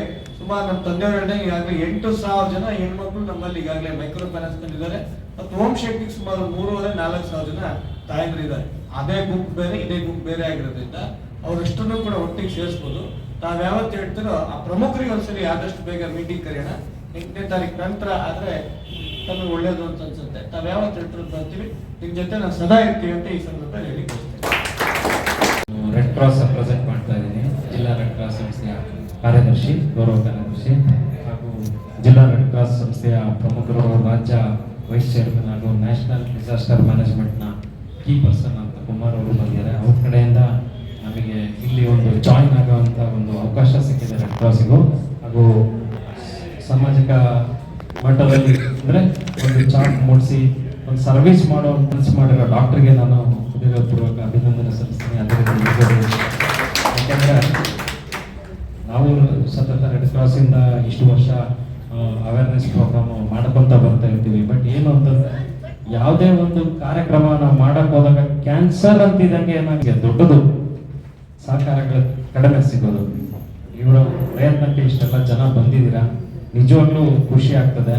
ಸುಮಾರು ನಮ್ಮ ತಂದೆಯವರೇ ಈಗಾಗಲೇ ಎಂಟು ಸಾವಿರ ಜನ ಹೆಣ್ಮಕ್ಳು ನಮ್ಮಲ್ಲಿ ಈಗಾಗಲೇ ಮೈಕ್ರೋ ಫೈನಾನ್ಸ್ ಇದ್ದಾರೆ ಮತ್ತು ಓಂ ಶಕ್ತಿಗೆ ಸುಮಾರು ಮೂರುವರೆ, ನಾಲ್ಕು ಸಾವಿರ ಜನ ತಾಯಂದ್ರು ಇದ್ದಾರೆ. ಅದೇ ಗುಂಪು ಬೇರೆ, ಇದೇ ಗುಂಪು ಬೇರೆ ಆಗಿರೋದ್ರಿಂದ ಅವರಷ್ಟನ್ನು ಕೂಡ ಒಟ್ಟಿಗೆ ಸೇರಿಸ್ಬೋದು. ತಾವ್ ಯಾವತ್ತು ಹೇಳ್ತೀರೋ ಆ ಪ್ರಮುಖರಿಗೆ ಒಂದ್ಸರಿ ಆದಷ್ಟು ಬೇಗ ಮೀಟಿಂಗ್ ಕರೆಯೋಣ. ಎಂಟನೇ ತಾರೀಕು ನಂತರ ಆದ್ರೆ ತಮಗೆ ಒಳ್ಳೇದು ಅಂತ ಅನ್ಸುತ್ತೆ. ತಾವ್ ಯಾವತ್ತು ಹೇಳ್ತಿರೋ ಬರ್ತೀವಿ. ನಿಮ್ ಜೊತೆ ನಾವು ಸದಾ ಇರ್ತೀವಿ ಅಂತ ಈ ಸಂದರ್ಭದಲ್ಲಿ ಹೇಳಿ ರೆಡ್ ಕ್ರಾಸ್ ಪ್ರೆಸೆಂಟ್ ಮಾಡ್ತಾ ಇದ್ದೀನಿ. ಜಿಲ್ಲಾ ರೆಡ್ ಕ್ರಾಸ್ ಸಂಸ್ಥೆಯ ಕಾರ್ಯದರ್ಶಿ ಗೌರವ ಪ್ರಮುಖರು ರಾಜ್ಯ ವೈಸ್ ಚೇರ್ಮನ್ ಹಾಗೂ ನ್ಯಾಷನಲ್ ಡಿಸಾಸ್ಟರ್ ಮ್ಯಾನೇಜ್ಮೆಂಟ್ನ ಕೀ ಪರ್ಸನ್ ಅಂತ ಕುಮಾರ್ ಅವರು ಬಂದಿದ್ದಾರೆ ಅವ್ರ ಕಡೆಯಿಂದ ನಮಗೆ ಇಲ್ಲಿ ಒಂದು ಜಾಯಿನ್ ಆಗುವಂಥ ಒಂದು ಅವಕಾಶ ಸಿಕ್ಕಿದೆ ರೆಡ್ ಕ್ರಾಸಿಗೂ ಹಾಗೂ ಸಾಮಾಜಿಕ ಮಟ್ಟದಲ್ಲಿ ಅಂದರೆ ಒಂದು ಚಾರ್ಟ್ ಮೂಡಿಸಿ, ಒಂದು ಸರ್ವಿಸ್ ಮಾಡೋ ಕೆಲಸ ಮಾಡಿರೋ ಡಾಕ್ಟರ್ಗೆ ನಾನು ಹೃದಯಪೂರ್ವಕ ಅಭಿನಂದನೆ ಸಲ್ಲಿಸ್ತೀನಿ ಅದೇ ಈಶ್ವರರು. ನಾವು ಸತತ ರೆಡ್ ಕ್ರಾಸಿಂದ ಇಷ್ಟು ವರ್ಷ ಅವೇರ್ನೆಸ್ ಪ್ರೋಗ್ರಾಮ್ ಮಾಡ್ಕೊಂತ ಬರ್ತಾ ಇರ್ತೀವಿ. ಬಟ್ ಏನು ಅಂತಂದ್ರೆ, ಯಾವುದೇ ಒಂದು ಕಾರ್ಯಕ್ರಮ ನಾವು ಮಾಡಕ್ ಹೋದಾಗ ಕ್ಯಾನ್ಸರ್ ಅಂತಿದಂಗೆ ನಮಗೆ ದೊಡ್ಡದು. ಸಹಕಾರಗಳು ಕಡಿಮೆ ಸಿಗೋದು. ಇವರ ಪ್ರಯತ್ನಕ್ಕೆ ಇಷ್ಟೆಲ್ಲ ಜನ ಬಂದಿದ್ದೀರಾ? ನಿಜವಾಗ್ಲೂ ಖುಷಿ ಆಗ್ತದೆ.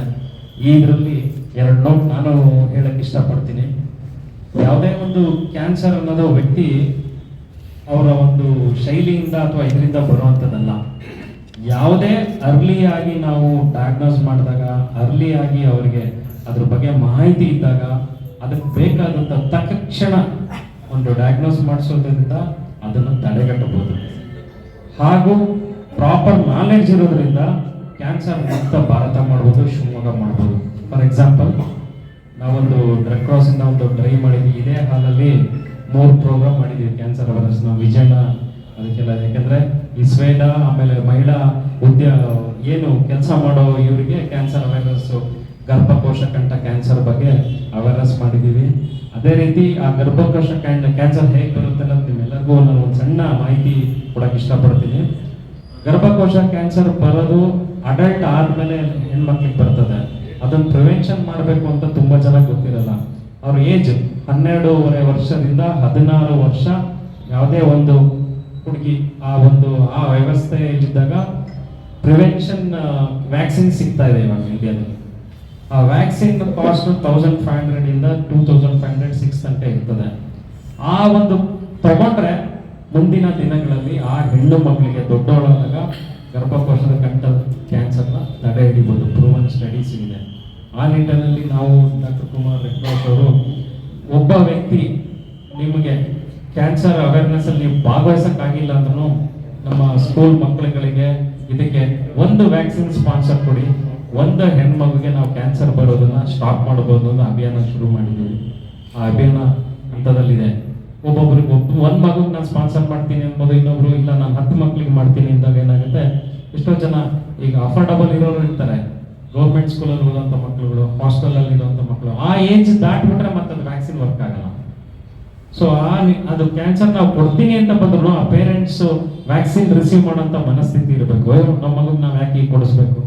ಇದರಲ್ಲಿ ಎರಡು ನೋಟ್ ನಾನು ಹೇಳಕ್ ಇಷ್ಟಪಡ್ತೀನಿ. ಯಾವುದೇ ಒಂದು ಕ್ಯಾನ್ಸರ್ ಅನ್ನೋದು ವ್ಯಕ್ತಿ ಅವರ ಒಂದು ಶೈಲಿಯಿಂದ ಅಥವಾ ಇದರಿಂದ ಬರುವಂಥದ್ದಲ್ಲ. ಯಾವುದೇ ಅರ್ಲಿ ಆಗಿ ನಾವು ಡಯಾಗ್ನೋಸ್ ಮಾಡಿದಾಗ ಅರ್ಲಿ ಆಗಿ ಅವರಿಗೆ ಅದ್ರ ಬಗ್ಗೆ ಮಾಹಿತಿ ಇದ್ದಾಗ, ಅದಕ್ಕೆ ಬೇಕಾದಂಥ ತಕ್ಷಣ ಒಂದು ಡಯಾಗ್ನೋಸ್ ಮಾಡಿಸೋದ್ರಿಂದ ಅದನ್ನು ತಡೆಗಟ್ಟಬಹುದು. ಹಾಗೂ ಪ್ರಾಪರ್ ನಾಲೆಡ್ಜ್ ಇರೋದ್ರಿಂದ ಕ್ಯಾನ್ಸರ್ ಮುಕ್ತ ಭಾರತ ಮಾಡ್ಬೋದು, ಶಿವಮೊಗ್ಗ ಮಾಡ್ಬೋದು. ಫಾರ್ ಎಕ್ಸಾಂಪಲ್ ನಾವೊಂದು ರೆಡ್ ಕ್ರಾಸ್ ಇಂದ ಒಂದು ಡ್ರೈ ಮಾಡಿದ್ವಿ. ಇದೇ ಹಾಲಲ್ಲಿ ಮೂರು ಪ್ರೋಗ್ರಾಮ್ ಮಾಡಿದ್ವಿ. ಕ್ಯಾನ್ಸರ್ ಅವೇರ್ನೆಸ್ ನಾವು ವಿಜಯನ ಅದಕ್ಕೆಲ್ಲ. ಯಾಕಂದ್ರೆ ಈ ಸ್ವೇಡ ಆಮೇಲೆ ಮಹಿಳಾ ಉದ್ಯ, ಏನು ಕೆಲಸ ಮಾಡೋ ಇವರಿಗೆ ಕ್ಯಾನ್ಸರ್ ಅವೇರ್ನೆಸ್ ಗರ್ಭಕೋಶ ಕಂಠ ಕ್ಯಾನ್ಸರ್ ಬಗ್ಗೆ ಅವೇರ್ನೆಸ್ ಮಾಡಿದ್ದೀವಿ. ಅದೇ ರೀತಿ ಆ ಗರ್ಭಕೋಶ ಕ್ಯಾನ್ಸರ್ ಹೇಗೆ ಬರುತ್ತೆ ಅನ್ನೋದು ನಿಮ್ಮೆಲ್ಲರಿಗೂ ನಾನು ಒಂದು ಸಣ್ಣ ಮಾಹಿತಿ ಕೊಡಕ್ಕೆ ಇಷ್ಟಪಡ್ತೀನಿ. ಗರ್ಭಕೋಶ ಕ್ಯಾನ್ಸರ್ ಬರೋದು ಅಡಲ್ಟ್ ಆದ್ಮೇಲೆ ಹೆಣ್ಮಕ್ಳಿಗೆ ಬರ್ತದೆ. ಅದನ್ನು ಪ್ರಿವೆನ್ಷನ್ ಮಾಡಬೇಕು ಅಂತ ತುಂಬಾ ಜನ ಗೊತ್ತಿರಲ್ಲ. ಅವ್ರ ಏಜ್ ಹನ್ನೆರಡೂವರೆ ವರ್ಷದಿಂದ ಹದಿನಾರು ವರ್ಷ ಯಾವುದೇ ಒಂದು ಹುಡುಗಿ ಆ ಒಂದು ಆ ವ್ಯವಸ್ಥೆ ಇದ್ದಾಗ ಪ್ರಿವೆನ್ಷನ್ ವ್ಯಾಕ್ಸಿನ್ ಸಿಗ್ತಾ ಇದೆ ಇವಾಗ ಇಂಡಿಯಾದಲ್ಲಿ ಆ vaccine cost thousand five hundred ಇಂದ two thousand five hundred six ತನಕ ಇರ್ತದೆ. ಆ ಒಂದು ತಗೊಂಡ್ರೆ ಮುಂದಿನ ದಿನಗಳಲ್ಲಿ ಆ ಹೆಣ್ಣು ಮಕ್ಕಳಿಗೆ ದೊಡ್ಡವಳಾದಾಗ ಗರ್ಭಕೋಶದ ಕಂಠ ಕ್ಯಾನ್ಸರ್ನ ತಡೆ ಹಿಡಿಬೋದು. ಪ್ರೂವನ್ ಸ್ಟಡೀಸ್ ಇದೆ. ಆ ನಿಟ್ಟಿನಲ್ಲಿ ನಾವು ಡಾಕ್ಟರ್ ಕುಮಾರ್ ರೆಡ್ಡಿ ಅವರು ಒಬ್ಬ ವ್ಯಕ್ತಿ ನಿಮಗೆ ಕ್ಯಾನ್ಸರ್ ಅವೇರ್ನೆಸ್ ಅಲ್ಲಿ ನೀವು ಭಾಗವಹಿಸಕ್ಕಾಗಿಲ್ಲ ಅಂದ್ರೂ ನಮ್ಮ ಸ್ಕೂಲ್ ಮಕ್ಕಳುಗಳಿಗೆ ಇದಕ್ಕೆ ಒಂದು ವ್ಯಾಕ್ಸಿನ್ ಸ್ಪಾನ್ಸರ್ ಕೊಡಿ. ಒಂದು ಹೆಣ್ಮಗುಗೆ ನಾವು ಕ್ಯಾನ್ಸರ್ ಬರೋದನ್ನ ಸ್ಟಾಪ್ ಮಾಡಬಹುದು ಅನ್ನೋ ಅಭಿಯಾನ ಶುರು ಮಾಡಿದ್ದೀವಿ. ಆ ಅಭಿಯಾನ ಹಂತದಲ್ಲಿದೆ. ಒಬ್ಬೊಬ್ರಿಗೆ ಒಬ್ಬ, ಒಂದ್ ಮಗುಗೆ ನಾನು ಸ್ಪಾನ್ಸರ್ ಮಾಡ್ತೀನಿ ಅನ್ಬೋದು ಇನ್ನೊಬ್ರು ಇಲ್ಲ ನಾನು ಹತ್ತು ಮಕ್ಳಿಗೆ ಮಾಡ್ತೀನಿ ಅಂದಾಗ ಏನಾಗುತ್ತೆ? ಎಷ್ಟೋ ಜನ ಈಗ ಅಫೋರ್ಡಬಲ್ ಇರೋರು ಇರ್ತಾರೆ. ಗೌರ್ಮೆಂಟ್ ಸ್ಕೂಲಲ್ಲಿ ಓದೋಂಥ ಮಕ್ಕಳುಗಳು ಹಾಸ್ಟೆಲಲ್ಲಿ ಇರೋಂಥ ಮಕ್ಕಳು ಆ ಏಜ್ ದಾಟ್ಬಿಟ್ರೆ ಮತ್ತೆ ವ್ಯಾಕ್ಸಿನ್ ವರ್ಕ್ ಆಗಲ್ಲ. ಸೊ ಆ ಅದು ಕ್ಯಾನ್ಸರ್ ನಾವು ಕೊಡ್ತೀನಿ ಅಂತ ಬಂದ್ರು ಆ ಪೇರೆಂಟ್ಸ್ ವ್ಯಾಕ್ಸಿನ್ ರಿಸೀವ್ ಮಾಡೋಂಥ ಮನಸ್ಥಿತಿ ಇರಬೇಕು. ನಮ್ಮ ಮಗನ್ ನಾವು ಯಾಕೆ ಕೊಡಿಸ್ಬೇಕು?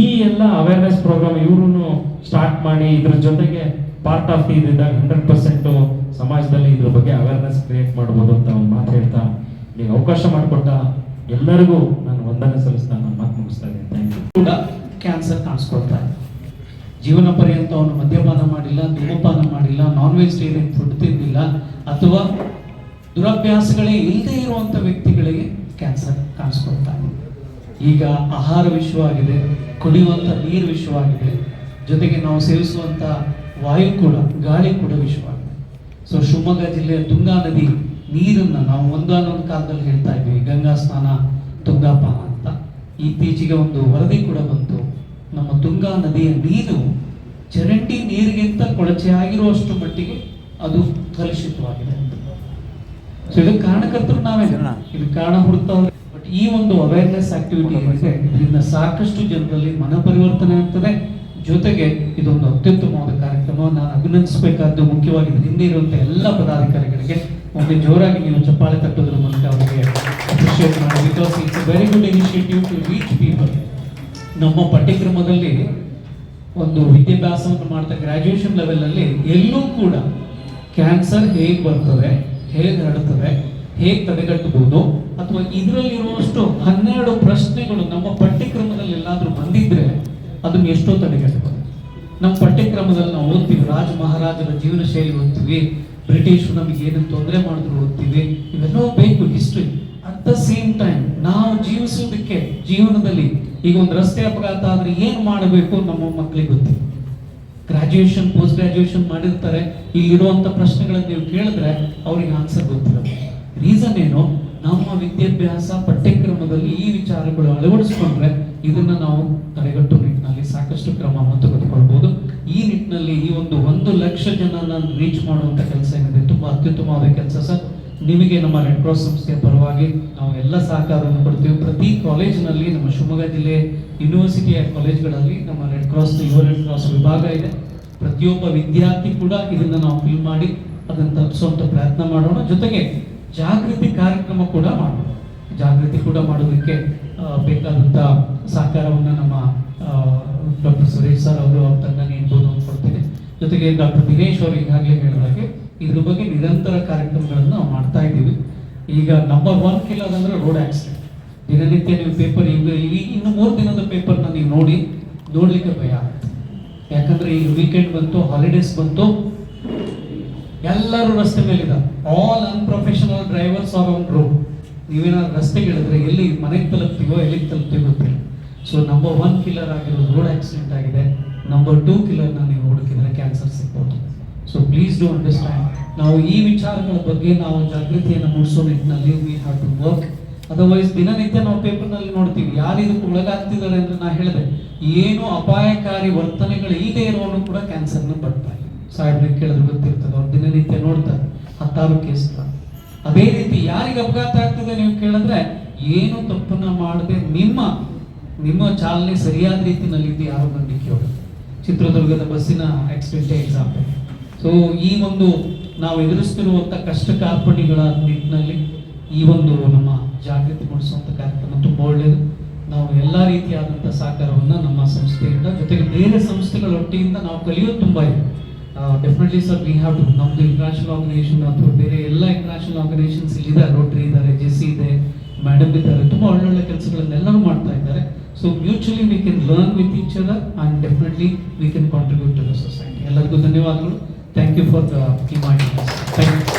ಈ ಎಲ್ಲ ಅವೇರ್ನೆಸ್ ಪ್ರೋಗ್ರಾಮ್ ಇವ್ರು ಸ್ಟಾರ್ಟ್ ಮಾಡಿ ಇದ್ರ ಜೊತೆಗೆ ಪಾರ್ಟ್ ಆಫ್ ಇದ್ದಾಗ ಹಂಡ್ರೆಡ್ ಪರ್ಸೆಂಟ್ ಸಮಾಜದಲ್ಲಿ ಇದ್ರ ಬಗ್ಗೆ ಅವೇರ್ನೆಸ್ ಕ್ರಿಯೇಟ್ ಮಾಡ್ಬೋದು ಅಂತ ಒಂದು ಮಾತು ಹೇಳ್ತಾ ನೀವು ಅವಕಾಶ ಮಾಡಿಕೊಟ್ಟ ಎಲ್ಲರಿಗೂ ನಾನು ವಂದನೆ ಸಲ್ಲಿಸ್ತಾ ನಾನು ಮಾತು ಮುಗಿಸ್ತಾ ಇದ್ದೀನಿ. ಥ್ಯಾಂಕ್ ಯು ಕೂಡ ಕ್ಯಾನ್ಸರ್ ಕಾಣಿಸ್ಕೊಳ್ತಾ ಜೀವನ ಪರ್ಯಂತ ಅವನು ಮದ್ಯಪಾನ ಮಾಡಿಲ್ಲ, ಧೂಮಪಾನ ಮಾಡಿಲ್ಲ ನಾನ್ ವೆಜಿಟೇರಿಯನ್ ಫುಡ್ ತಿಂದಿಲ್ಲ, ಅಥವಾ ದುರಭ್ಯಾಸಗಳೇ ಇಲ್ಲದೆ ಇರುವಂಥ ವ್ಯಕ್ತಿಗಳಿಗೆ ಕ್ಯಾನ್ಸರ್ ಕಾಣಿಸ್ಕೊಳ್ತಾ ಈಗ ಆಹಾರ ವಿಷಯವಾಗಿದೆ ಕುಡಿಯುವಂತ ನೀರು ವಿಷಯವಾಗಿದೆ ಜೊತೆಗೆ ನಾವು ಸೇವಿಸುವಂತ ವಾಯು ಕೂಡ, ಗಾಳಿ ಕೂಡ ವಿಷಯವಾಗಿದೆ ಸೊ ಶಿವಮೊಗ್ಗ ಜಿಲ್ಲೆಯ ತುಂಗಾ ನದಿ ನೀರನ್ನು ನಾವು ಒಂದಾನೊಂದು ಕಾಲದಲ್ಲಿ ಹೇಳ್ತಾ ಇದ್ವಿ, ಗಂಗಾ ಸ್ನಾನ ತುಂಗಾಪಾನ ಅಂತ. ಇತ್ತೀಚೆಗೆ ಒಂದು ವರದಿ ಕೂಡ ಬಂತು. ನಮ್ಮ ತುಂಗಾ ನದಿಯ ನೀರು ಚರಂಡಿ ನೀರಿಗಿಂತ ಕೊಳಚೆ ಆಗಿರುವಷ್ಟು ಮಟ್ಟಿಗೆ ಅದು ಕಲುಷಿತವಾಗಿದೆ. ಸೊ ಇದಕ್ಕೆ ಕಾರಣಕರ್ತರು ನಾವೇ. ಇದು ಕಾರಣ ಹುಡುಕ್ತ ಬಟ್ ಈ ಒಂದು ಅವೇರ್ನೆಸ್ ಆಕ್ಟಿವಿಟಿ ಏನಿದೆ ಇದರಿಂದ ಸಾಕಷ್ಟು ಜನರಲ್ಲಿ ಮನ ಪರಿವರ್ತನೆ ಆಗ್ತದೆ. ಜೊತೆಗೆ ಇದೊಂದು ಅತ್ಯುತ್ತಮವಾದ ಕಾರ್ಯಕ್ರಮ ನಾನು ಅಭಿನಂದಿಸಬೇಕಾದ್ದು ಮುಖ್ಯವಾಗಿ ಹಿಂದೆ ಇರುವಂತಹ ಎಲ್ಲ ಪದಾಧಿಕಾರಿಗಳಿಗೆ ಒಂದು ಜೋರಾಗಿ ನೀವು ಚಪ್ಪಾಳೆ ತಟ್ಟೋದ್ರ ಮೂಲಕ ಅವರಿಗೆ ಅಪ್ರಿಷಿಯೇಟ್ ಮಾಡಿ. Because it's very good initiative to reach ನಮ್ಮ ಪಠ್ಯಕ್ರಮದಲ್ಲಿ ಒಂದು ವಿದ್ಯಾಭ್ಯಾಸವನ್ನು ಮಾಡ್ತಾ ಗ್ರಾಜುಯೇಷನ್ ಲೆವೆಲ್ ಅಲ್ಲಿ ಎಲ್ಲೂ ಕೂಡ ಕ್ಯಾನ್ಸರ್ ಹೇಗೆ ಬರ್ತದೆ, ಹೇಗೆ ಹರಡ್ತದೆ ಹೇಗೆ ತಡೆಗಟ್ಟಬಹುದು ಅಥವಾ ಇದರಲ್ಲಿರುವಷ್ಟು ಹನ್ನೆರಡು ಪ್ರಶ್ನೆಗಳು ನಮ್ಮ ಪಠ್ಯಕ್ರಮದಲ್ಲಿ ಎಲ್ಲಾದರೂ ಬಂದಿದ್ರೆ ಅದನ್ನು ಎಷ್ಟೋ ತಡೆಗಟ್ಟಬಹುದು ನಮ್ಮ ಪಠ್ಯಕ್ರಮದಲ್ಲಿ ನಾವು ಓದ್ತೀವಿ, ರಾಜ ಮಹಾರಾಜರ ಜೀವನ ಶೈಲಿ ಓದ್ತೀವಿ, ಬ್ರಿಟಿಷರು ನಮಗೆ ಏನೇನು ತೊಂದರೆ ಮಾಡಿದ್ರು ಓದ್ತೀವಿ ಇವೆಲ್ಲೋ ಬೇಕು history at the same time ನಾವು ಜೀವಿಸೋದಕ್ಕೆ ಜೀವನದಲ್ಲಿ ಈಗ ಒಂದು ರಸ್ತೆ ಅಪಘಾತ ಆದ್ರೆ ಏನ್ ಮಾಡಬೇಕು ನಮ್ಮ ಮಕ್ಕಳಿಗೆ ಗೊತ್ತಿಲ್ಲ. ಗ್ರಾಜುಯೇಷನ್ ಪೋಸ್ಟ್ ಗ್ರಾಜುಯೇಷನ್ ಮಾಡಿರ್ತಾರೆ. ಇಲ್ಲಿರುವಂತ ಪ್ರಶ್ನೆಗಳನ್ನ ನೀವು ಕೇಳಿದ್ರೆ ಅವ್ರಿಗೆ ಆನ್ಸರ್ ಗೊತ್ತಿಲ್ಲ. ರೀಸನ್ ಏನು? ನಮ್ಮ ವಿದ್ಯಾಭ್ಯಾಸ ಪಠ್ಯಕ್ರಮದಲ್ಲಿ ಈ ವಿಚಾರಗಳು ಅಳವಡಿಸ್ಕೊಂಡ್ರೆ ಇದನ್ನ ನಾವು ತಡೆಗಟ್ಟುವ ನಿಟ್ಟಿನಲ್ಲಿ ಸಾಕಷ್ಟು ಕ್ರಮವನ್ನು ತೆಗೆದುಕೊಳ್ಬಹುದು ಈ ನಿಟ್ಟಿನಲ್ಲಿ ಈ ಒಂದು ಒಂದು ಲಕ್ಷ ಜನನ ರೀಚ್ ಮಾಡುವಂತ ಕೆಲಸ ಏನಿದೆ, ತುಂಬಾ ಅತ್ಯುತ್ತಮವಾದ ಕೆಲಸ ಸರ್. ನಿಮಗೆ ನಮ್ಮ ರೆಡ್ ಕ್ರಾಸ್ ಸಂಸ್ಥೆಯ ಪರವಾಗಿ ನಾವು ಎಲ್ಲ ಸಹಕಾರವನ್ನು ಕೊಡ್ತೀವಿ. ಪ್ರತಿ ಕಾಲೇಜಿನಲ್ಲಿ ನಮ್ಮ ಶಿವಮೊಗ್ಗ ಜಿಲ್ಲೆ ಯೂನಿವರ್ಸಿಟಿಯ ಕಾಲೇಜ್ಗಳಲ್ಲಿ ನಮ್ಮ ರೆಡ್ ಕ್ರಾಸ್ ಯುವ ರೆಡ್ ಕ್ರಾಸ್ ವಿಭಾಗ ಇದೆ. ಪ್ರತಿಯೊಬ್ಬ ವಿದ್ಯಾರ್ಥಿ ಕೂಡ ಇದನ್ನು ನಾವು ಫಿಲ್ ಮಾಡಿ ಅದನ್ನು ತಪ್ಪಿಸುವಂಥ ಪ್ರಯತ್ನ ಮಾಡೋಣ. ಜೊತೆಗೆ ಜಾಗೃತಿ ಕಾರ್ಯಕ್ರಮ ಕೂಡ ಮಾಡೋಣ. ಜಾಗೃತಿ ಕೂಡ ಮಾಡೋದಕ್ಕೆ ಬೇಕಾದಂಥ ಸಹಕಾರವನ್ನ ನಮ್ಮ ಡಾಕ್ಟರ್ ಸುರೇಶ್ ಸರ್ ಅವರು ಅವ್ರ ತಂಡ ನೀಡ್ಬೋದು ಅಂತ ಜೊತೆಗೆ ಡಾಕ್ಟರ್ ದಿನೇಶ್ ಅವರು ಈಗಾಗಲೇ ಹೇಳಿದಾಗೆ ಇದ್ರ ಬಗ್ಗೆ ನಿರಂತರ ಕಾರ್ಯಕ್ರಮಗಳನ್ನು ನಾವು ಮಾಡ್ತಾ ಇದ್ದೀವಿ. ಈಗ ನಂಬರ್ ಒನ್ ಕಿಲ್ಲರ್ ಅಂದ್ರೆ ರೋಡ್ ಆಕ್ಸಿಡೆಂಟ್ ದಿನನಿತ್ಯ ನೀವು ಪೇಪರ್ ಇನ್ನು ಮೂರು ದಿನದ ಪೇಪರ್ನ ನೀವು ನೋಡಿ, ನೋಡ್ಲಿಕ್ಕೆ ಭಯ ಆಗುತ್ತೆ. ಯಾಕಂದ್ರೆ ಈಗ ವೀಕೆಂಡ್ ಬಂತು ಹಾಲಿಡೇಸ್ ಬಂತು, ಎಲ್ಲರೂ ರಸ್ತೆ ಮೇಲಿದ್ದಾರೆ. All unprofessional drivers are on road ನೀವೇನಾದ್ರು ರಸ್ತೆಗೆ ಹೇಳಿದ್ರೆ ಎಲ್ಲಿ ಮನೆಗೆ ತಲುಪ್ತೀವೋ, ಎಲ್ಲಿಗೆ ತಲುಪ್ತೀವೋ ಗೊತ್ತಿಲ್ಲ. ಸೊ ನಂಬರ್ ಒನ್ ಕಿಲ್ಲರ್ ಆಗಿರೋದು ರೋಡ್ ಆಕ್ಸಿಡೆಂಟ್ ಆಗಿದೆ. ನಂಬರ್ ಟೂ ಕಿಲ್ಲರ್ನ ನೀವು ಹುಡುಕಿದ್ರೆ ಕ್ಯಾನ್ಸರ್ ಸಿಗ್ಬೋದು. ಸೊ ಪ್ಲೀಸ್ ಡೂ ಅಂಡರ್ಸ್ಟ್ಯಾಂಡ್ ನಾವು ಈ ವಿಚಾರಗಳ ಬಗ್ಗೆ ನಾವು ಜಾಗೃತಿಯನ್ನು ಮೂಡಿಸೋ ನಿಟ್ಟಿನಲ್ಲಿ we have to work otherwise ದಿನನಿತ್ಯ ನಾವು ಪೇಪರ್ನಲ್ಲಿ ನೋಡ್ತೀವಿ, ಯಾರು ಇದಕ್ಕೆ ಒಳಗಾಗ್ತಿದ್ದಾರೆ ಅಂತ ನಾ ಹೇಳಿದೆ. ಏನು ಅಪಾಯಕಾರಿ ವರ್ತನೆಗಳು ಇಲ್ಲದೆ ಇರೋನು ಕೂಡ ಕ್ಯಾನ್ಸರ್ನ ಬರ್ತಾರೆ ಸಾಹೇಬ್ರಿಗೆ ಕೇಳಿದ್ರೆ ಗೊತ್ತಿರ್ತದೆ, ಅವ್ರು ದಿನನಿತ್ಯ ನೋಡ್ತಾರೆ, ಹತ್ತಾರು ಕೇಸ್ಗಳು ಅದೇ ರೀತಿ ಯಾರಿಗೆ ಅಪಘಾತ ಆಗ್ತದೆ ನೀವು ಕೇಳಿದ್ರೆ, ಏನು ತಪ್ಪನ್ನ ಮಾಡದೆ ನಿಮ್ಮ ನಿಮ್ಮ ಚಾಲನೆ ಸರಿಯಾದ ರೀತಿಯಲ್ಲಿ ಯಾರು ನಂಬಿಕೆ ಚಿತ್ರದುರ್ಗದ ಬಸ್ಸಿನ ಆಕ್ಸಿಡೆಂಟೇ ಎಕ್ಸಾಂಪಲ್ ಸೊ ಈ ಒಂದು ನಾವು ಎದುರಿಸ್ತಿರುವಂಥ ಕಷ್ಟ ಕಾರ್ಪಣ್ಯಗಳ ನಿಟ್ಟಿನಲ್ಲಿ ಈ ಒಂದು ನಮ್ಮ ಜಾಗೃತಿ ಮೂಡಿಸುವಂತ ಕಾರ್ಯಕ್ರಮ ತುಂಬ ಒಳ್ಳೆಯದು. ನಾವು ಎಲ್ಲ ರೀತಿಯಾದಂಥ ಸಹಕಾರವನ್ನು ನಮ್ಮ ಸಂಸ್ಥೆಯಿಂದ ಜೊತೆಗೆ ಬೇರೆ ಸಂಸ್ಥೆಗಳ ಒಟ್ಟಿಯಿಂದ ನಾವು ಕಲಿಯೋದು ತುಂಬಾ ಇದೆ. Definitely sir we have to ನಮ್ದು ಇಂಟರ್ನ್ಯಾಷನಲ್ ಆರ್ಗನೈಸೇಷನ್ ಅಥವಾ ಬೇರೆ ಎಲ್ಲ ಇಂಟರ್ನ್ಯಾಷನಲ್ ಆರ್ಗನೈಸೇಷನ್ಸ್ ಇಲ್ಲಿದೆ. ರೋಟ್ರಿ ಇದ್ದಾರೆ ಜೆಸಿ ಇದೆ ಮೇಡಮ್ ಇದ್ದಾರೆ, ತುಂಬಾ ಒಳ್ಳೊಳ್ಳೆ ಕೆಲಸಗಳನ್ನೆಲ್ಲರೂ ಮಾಡ್ತಾ ಇದ್ದಾರೆ. So mutually we can learn with each other and definitely we can contribute to the society ಎಲ್ಲರಿಗೂ ಧನ್ಯವಾದಗಳು. Thank you for the inviting. Thank you.